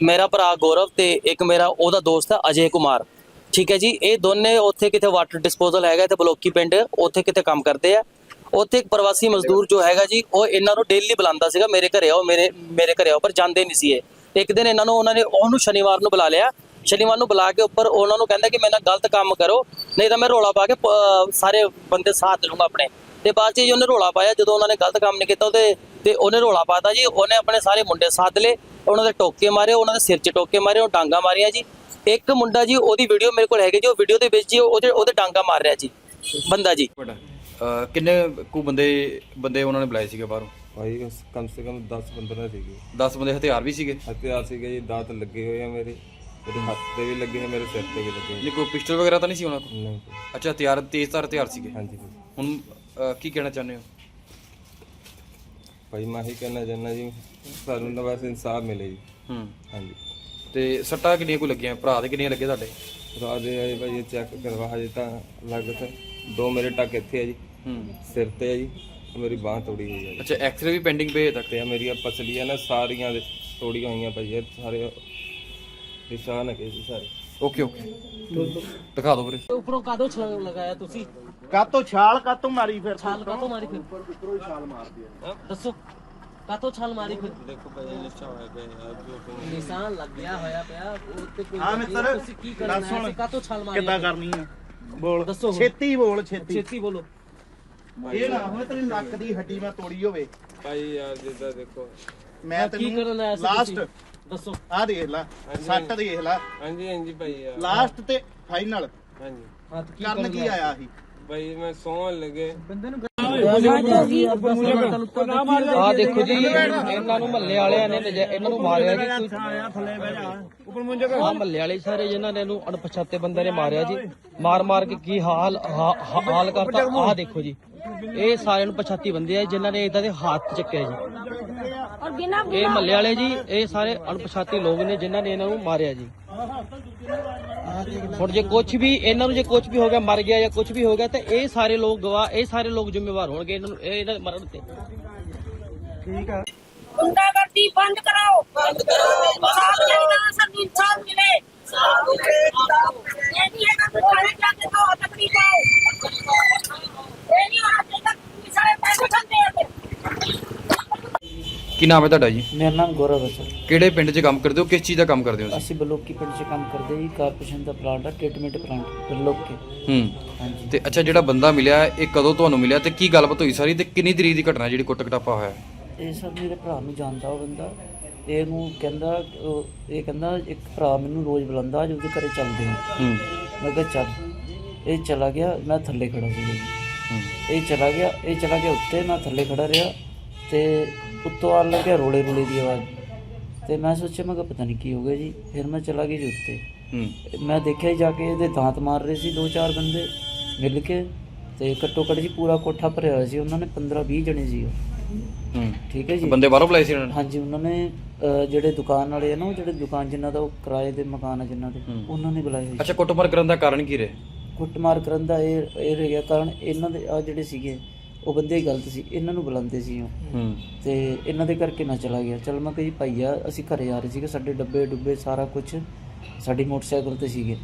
ਮੇਰਾ ਭਰਾ ਗੌਰਵ ਤੇ ਇੱਕ ਮੇਰਾ ਉਹਦਾ ਦੋਸਤ ਹੈ ਅਜੇ ਕੁਮਾਰ। ਠੀਕ ਹੈ ਜੀ, ਇਹ ਦੋਨੇ ਉੱਥੇ ਕਿਤੇ ਵਾਟਰ ਡਿਸਪੋਜ਼ਲ ਹੈਗਾ ਤੇ ਬਲੋਕੀ ਪਿੰਡ, ਉੱਥੇ ਕਿਤੇ ਕੰਮ ਕਰਦੇ ਆ। ਉੱਥੇ ਇੱਕ ਪ੍ਰਵਾਸੀ ਮਜ਼ਦੂਰ ਜੋ ਹੈਗਾ ਜੀ, ਉਹ ਇਹਨਾਂ ਨੂੰ ਡੇਲੀ ਬੁਲਾਉਂਦਾ ਸੀਗਾ ਮੇਰੇ ਘਰੇ ਆਓ, ਮੇਰੇ ਮੇਰੇ ਘਰੇ ਆਓ, ਪਰ ਜਾਂਦੇ ਨਹੀਂ ਸੀ ਇਹ। ਇੱਕ ਦਿਨ ਇਹਨਾਂ ਨੂੰ, ਉਹਨਾਂ ਨੇ ਉਹਨੂੰ ਸ਼ਨੀਵਾਰ ਨੂੰ ਬੁਲਾ ਲਿਆ। ਸ਼ਨੀਵਾਰ ਨੂੰ ਬੁਲਾ ਕੇ ਉੱਪਰ ਉਹਨਾਂ ਨੂੰ ਕਹਿੰਦਾ ਕਿ ਮੇਰੇ ਨਾਲ ਗਲਤ ਕੰਮ ਕਰੋ, ਨਹੀਂ ਤਾਂ ਮੈਂ ਰੋਲਾ ਪਾ ਕੇ ਸਾਰੇ ਬੰਦੇ ਸਾਥ ਲੂੰਗਾ ਆਪਣੇ। ਤੇ ਬਾਅਦ ਚ ਜੀ ਉਹਨੇ ਰੋਲਾ ਪਾਇਆ, ਜਦੋਂ ਉਹਨਾਂ ਨੇ ਗਲਤ ਕੰਮ ਨਹੀਂ ਕੀਤਾ, ਉਹਦੇ ਤੇ ਉਹਨੇ ਰੋਲਾ ਪਾਤਾ ਜੀ ਉਹਨੇ ਆਪਣੇ ਸਾਰੇ ਮੁੰਡੇ ਸਾਥ ਲਏ ਉਹਨਾਂ ਦੇ ਟੋਕੇ ਮਾਰੇ ਉਹਨਾਂ ਦੇ ਸਿਰ 'ਚ ਟੋਕੇ ਮਾਰੇ ਉਹ ਡਾਂਗਾ ਮਾਰੀਆਂ ਜੀ। ਇੱਕ ਮੁੰਡਾ ਜੀ ਉਹਦੀ ਵੀਡੀਓ ਮੇਰੇ ਕੋਲ ਹੈਗੀ ਜੀ ਉਹ ਵੀਡੀਓ ਦੇ ਵਿੱਚ ਜੀ ਉਹਦੇ ਉਹਦੇ ਡਾਂਗਾ ਮਾਰ ਰਿਹਾ ਜੀ ਬੰਦਾ ਜੀ। ਕਿੰਨੇ ਕੁ ਬੰਦੇ ਬੰਦੇ ਉਹਨਾਂ ਨੇ ਬੁਲਾਏ ਸੀਗੇ ਬਾਹਰੋਂ? ਭਾਈ ਕਮ ਸੇ ਕਮ 10 15 ਸੀਗੇ। 10 ਬੰਦੇ ਹਥਿਆਰ ਵੀ ਸੀਗੇ? ਹਥਿਆਰ ਸੀਗੇ ਜੀ ਦਾਤ ਲੱਗੇ ਹੋਏ ਆ ਮੇਰੇ। ਮੇਰੇ ਹੱਥ ਤੇ ਵੀ ਲੱਗੇ ਹੋਏ ਮੇਰੇ ਸਿਰ ਤੇ ਵੀ ਲੱਗੇ। ਨਹੀਂ ਕੋਈ ਪਿਸਟਲ ਵਗੈਰਾ ਤਾਂ ਨਹੀਂ ਸੀ ਉਹਨਾਂ ਕੋਲ? ਨਹੀਂ। ਅੱਛਾ ਹਥਿਆਰ ਤੇਜ਼ਧਾਰ ਹਥਿਆਰ ਸੀਗੇ? ਹਾਂਜੀ। ਹੁਣ ਕੀ ਕਹਿਣਾ ਚਾਹੁੰਦੇ ਹੋ? ਭਾਈ ਮੈਂ ਹੀ ਕਹਿਣਾ ਚਾਹੁੰਦਾ ਜੀ ਸਾਨੂੰ ਤਾਂ ਬਸ ਇਨਸਾਫ ਮਿਲੇ ਜੀ। ਹੂੰ। ਹਾਂਜੀ। ਤੇ ਸੱਟਾਂ ਕਿੰਨੀਆਂ ਕੋ ਲੱਗੀਆਂ? ਭਰਾ ਦੇ ਕਿੰਨੀਆਂ ਲੱਗੇ ਤੁਹਾਡੇ? ਰਾਤ ਦੇ ਆਏ ਭਾਈ ਚੈੱਕ ਕਰਵਾ ਹਜੇ ਤਾਂ ਲੱਗ ਤਾਂ ਦੋ ਮੇਰੇ ਟੱਕ ਇੱਥੇ ਆ ਜੀ। ਹੂੰ। ਸਿਰ ਤੇ ਆ ਜੀ ਤੇ ਮੇਰੀ ਬਾਹ ਤੋੜੀ ਹੋਈ ਆ ਜੀ। ਅੱਛਾ ਐਕਸਰੇ ਵੀ ਪੈਂਡਿੰਗ ਪਏ ਤੱਕ? ਤੇ ਆਹ ਮੇਰੀਆਂ ਪਸਲੀਆਂ ਨਾ ਸਾਰੀਆਂ ਦੇ ਤੋੜੀਆਂ ਹੋਈਆਂ ਭਾਈ ਇਹ ਸਾਰੇ ਨਿਸ਼ਾਨ ਹੈਗੇ ਜੀ ਸਾਰੇ। ਓਕੇ ਓਕੇ ਦਿਖਾ ਦਿਓ ਵੀਰੇ। ਉੱਪਰੋਂ ਕਾਦੋਂ ਛਲਾਂਗ ਲਗਾਇਆ ਤੁਸੀਂ? ਕਾਤੋਂ ਛਾਲ ਕਾਤੋਂ ਮਾਰੀ ਫਿਰ? ਛਾਲ ਕਾਤੋਂ ਮਾਰੀ ਫਿਰ? ਉੱਪਰੋਂ ਛਾਲ ਮਾਰਦੀ ਹੈ ਦੱਸੋ ਕਾਤੋਂ ਛਾਲ ਮਾਰੀ ਫਿਰ? ਦੇਖੋ ਭਾਈ ਨਿਸ਼ਾਨ ਹੋਇਆ ਪਿਆ ਨਿਸ਼ਾਨ ਲੱਗਿਆ ਹੋਇਆ ਪਿਆ ਉਹ ਤੇ ਕੋਈ ਹਾਂ ਮਿੱਤਰ ਤੁਸੀਂ ਕੀ ਕਰਨਾ? ਹੈ ਕਾਤੋਂ ਛਾਲ ਮਾਰੀ? ਕਿੱਦਾਂ ਕਰਨੀ ਆ? ਬੋਲ। ਦੱਸੋ। ਛੇਤੀ ਬੋਲ ਛੇਤੀ। ਛੇਤੀ ਬੋਲੋ। ਇਹ ਨਾ ਹੋਵੇ ਤੇਰੀ ਲੱਕ ਦੀ ਹੱਡੀ ਮੈਂ ਤੋੜੀ ਹੋਵੇ। ਭਾਈ ਯਾਰ ਜਿੱਦਾਂ ਦੇਖੋ। ਮੈਂ ਕੀ ਤੈਨੂੰ ਲਾਸਟ? ਦੱਸੋ। ਆ ਦੇਖ ਲੈ ਸੱਟ ਦੇਖ ਲੈ। ਹਾਂਜੀ ਹਾਂਜੀ ਭਾਈ ਯਾਰ ਲਾਸਟ ਤੇ ਫਾਈਨਲ ਹਾਂਜੀ। ਹੱਥ ਕੀ ਕਰਨ ਕੀ ਆਇਆ ਸੀ? ਭਾਈ ਮੈਂ ਸੌਣ ਲੱਗੇ। ਆ ਦੇਖੋ ਜੀ ਇਹਨਾਂ ਨੂੰ ਮੱਲੇ ਵਾਲਿਆਂ ਨੇ ਨਜਾ- ਇਹਨਾਂ ਨੂੰ ਮਾਰਿਆ ਜੀ। ਆ ਮੱਲੇ ਵਾਲੇ ਸਾਰੇ ਜਿਨ੍ਹਾਂ ਨੇ ਇਹਨੂੰ ਅਣਪਛਾਤੇ ਬੰਦੇ ਨੇ ਮਾਰਿਆ ਜੀ। ਮਾਰ ਮਾਰ ਕੇ ਕੀ ਹਾਲ ਹਾ- ਹਾ- ਹਾਲ ਕਰਤਾ। ਆਹ ਦੇਖੋ ਜੀ। ਇਹ ਸਾਰਿਆਂ ਨੂੰ ਪਛਾਤੀ ਬੰਦੇ ਆ ਜਿਨ੍ਹਾਂ ਨੇ ਇਦਾਂ ਦੇ ਹੱਥ ਚੱਕਿਆ ਜੀ। ਔਰ ਬਿਨਾ ਇਹ ਮੱਲੇ ਵਾਲੇ ਜੀ ਇਹ ਸਾਰੇ ਅਣਪਛਾਤੇ ਲੋਕ ਨੇ ਜਿਨ੍ਹਾਂ ਨੇ ਇਹਨਾਂ ਨੂੰ ਮਾਰਿਆ ਜੀ। ਹੁਣ ਜੇ ਕੁਝ ਵੀ ਇਹਨਾਂ ਨੂੰ ਜੇ ਕੁਝ ਵੀ ਹੋ ਗਿਆ ਮਰ ਗਿਆ ਜਾਂ ਕੁਝ ਵੀ ਹੋ ਗਿਆ ਤਾਂ ਇਹ ਸਾਰੇ ਲੋਕ ਗਵਾਹ ਇਹ ਸਾਰੇ ਲੋਕ ਜ਼ਿੰਮੇਵਾਰ ਹੋਣਗੇ ਇਹਨਾਂ ਨੂੰ ਇਹ ਇਹਨਾਂ ਦੇ ਮਰਨ ਤੇ। ਠੀਕ ਆ। ਗੁੰਡਾਗਰਦੀ ਬੰਦ ਕਰਾਓ। ਬੰਦ ਕਰਾਓ। ਸਾਫ਼ ਚਾਹੀਦਾ ਸਾਨੂੰ ਇਨਸਾਫ ਮਿਲੇ। ਸਾਫ਼ ਮਿਲੇ। ਇਹ ਨਹੀਂ ਹੈ ਕਿ ਸਾਰੇ ਜਾਂਦੇ ਤੋਂ ਤਕੜੀ ਪਾਓ। ਇਹ ਨਹੀਂ ਹੋਣਾ ਚਾਹੀਦਾ ਸਾਰੇ ਪੈਸੇ ਖੰਦੇ ਆ ਕੀ ਨਾਮ ਹੈ ਤੁਹਾਡਾ ਜੀ? ਮੇਰਾ ਨਾਮ ਗੌਰਵ ਹੈ ਸਰ। ਕਿਹੜੇ ਪਿੰਡ 'ਚ ਕੰਮ ਕਰਦੇ ਹੋ? ਕਿਸ ਚੀਜ਼ ਦਾ ਕੰਮ ਕਰਦੇ ਹੋ ਅਸੀਂ ਬਲੋਕੀ ਪਿੰਡ 'ਚ ਕੰਮ ਕਰਦੇ ਜੀ ਕਾਰਪੋਰੇਸ਼ਨ ਦਾ ਪਲਾਂਟ ਆ ਟ੍ਰੀਟਮੈਂਟ ਪਲਾਂਟ ਬਲੋਕੀ। ਹੂੰ। ਹਾਂਜੀ। ਤੇ ਅੱਛਾ ਜਿਹੜਾ ਬੰਦਾ ਮਿਲਿਆ ਇਹ ਕਦੋਂ ਤੁਹਾਨੂੰ ਮਿਲਿਆ ਤੇ ਕੀ ਗੱਲਬਾਤ ਹੋਈ ਸਾਰੀ ਤੇ ਕਿੰਨੀ ਤਰੀਕ ਦੀ ਘਟਨਾ ਜਿਹੜੀ ਕੁੱਟ ਕਟਾਪਾ ਹੋਇਆ? ਇਹ ਸਰ ਮੇਰੇ ਭਰਾ ਨੂੰ ਜਾਣਦਾ ਉਹ ਬੰਦਾ। ਇਹਨੂੰ ਕਹਿੰਦਾ ਉਹ- ਇਹ ਕਹਿੰਦਾ ਇੱਕ ਭਰਾ ਮੈਨੂੰ ਰੋਜ਼ ਬੁਲਾਉਂਦਾ ਅੱਜ ਉਹਦੇ ਘਰੇ ਚੱਲਦੇ ਹਾਂ। ਹੂੰ। ਮੈਂ ਕਿਹਾ ਚੱਲ। ਇਹ ਚਲਾ ਗਿਆ ਮੈਂ ਥੱਲੇ ਖੜਾ ਸੀ। ਹੂੰ। ਇਹ ਚਲਾ ਗਿਆ ਇਹ ਚਲਾ ਗਿਆ ਉੱਤੇ ਮੈਂ ਥੱਲੇ ਖੜਾ ਰਿਹਾ ਤੇ ਉੱਤੋਂ ਆਉਣ ਲੱਗਿਆ ਰੋਲੇ ਰੋਲੇ ਦੀ ਆਵਾਜ਼। ਤੇ ਮੈਂ ਸੋਚਿਆ ਮੈਂ ਕਿਹਾ ਪਤਾ ਨਹੀਂ ਕੀ ਹੋ ਗਿਆ ਜੀ। ਫਿਰ ਮੈਂ ਚਲਾ ਗਿਆ ਜੀ ਉੱਤੇ। ਹੂੰ। ਮੈਂ ਦੇਖਿਆ ਜੀ ਕੇ ਇਹਦੇ ਦਾੰਤ ਮਾਰ ਰਹੇ ਸੀ ਦੋ ਚਾਰ ਬੰਦੇ ਮਿਲ ਕੇ। ਤੇ ਘੱਟੋ ਘੱਟ ਜੀ ਪੂਰਾ ਕੋਠਾ ਭਰਿਆ ਹੋਇਆ ਸੀ। ਉਹਨਾਂ ਨੇ 15 20 ਜਣੇ ਸੀ ਉਹ। ਹੂੰ। ਠੀਕ ਹੈ ਜੀ। ਬੰਦੇ ਬਾਹਰੋਂ ਬੁਲਾਏ ਸੀ ਉਹਨਾਂ ਨੇ? ਹਾਂਜੀ ਉਹਨਾਂ ਨੇ ਜਿਹੜੇ ਦੁਕਾਨ ਵਾਲੇ ਆ ਨਾ ਉਹ ਜਿਹੜੇ ਦੁਕਾਨ ਜਿਨ੍ਹਾਂ ਦਾ ਉਹ ਕਿਰਾਏ ਦੇ ਮਕਾਨ ਆ ਜਿਨ੍ਹਾਂ ਦੇ। ਉਹਨਾਂ ਨੇ ਬੁਲਾਏ ਅੱਛਾ ਕੁੱਟਮਾਰ ਕਰਨ ਦਾ ਕਾਰਨ ਕੀ ਰਿਹਾ? ਕੁੱਟਮਾਰ ਕਰਨ ਦਾ ਇਹ ਇਹ ਰਹਿ ਕਾਰਨ ਇਹਨਾਂ ਦੇ ਆ ਜਿਹੜੇ ਸੀਗੇ ਉਹ ਬੰਦੇ ਗਲਤ ਸੀ ਇਹਨਾਂ ਨੂੰ ਬੁਲਾਉਂਦੇ ਸੀ ਉਹ। ਹੂੰ। ਤੇ ਇਹਨਾਂ ਦੇ ਕਰਕੇ ਮੈਂ ਚਲਾ ਗਿਆ। ਚਲ ਮੈਂ ਕਿਹਾ ਜੀ ਭਾਈਆ ਅਸੀਂ ਘਰੇ ਆ ਰਹੇ ਸੀਗੇ ਸਾਡੇ ਡੱਬੇ ਡੁੱਬੇ ਸਾਰਾ ਕੁਝ ਸਾਡੀ ਮੋਟਰਸਾਈਕਲ ਤੇ ਸੀਗੇ।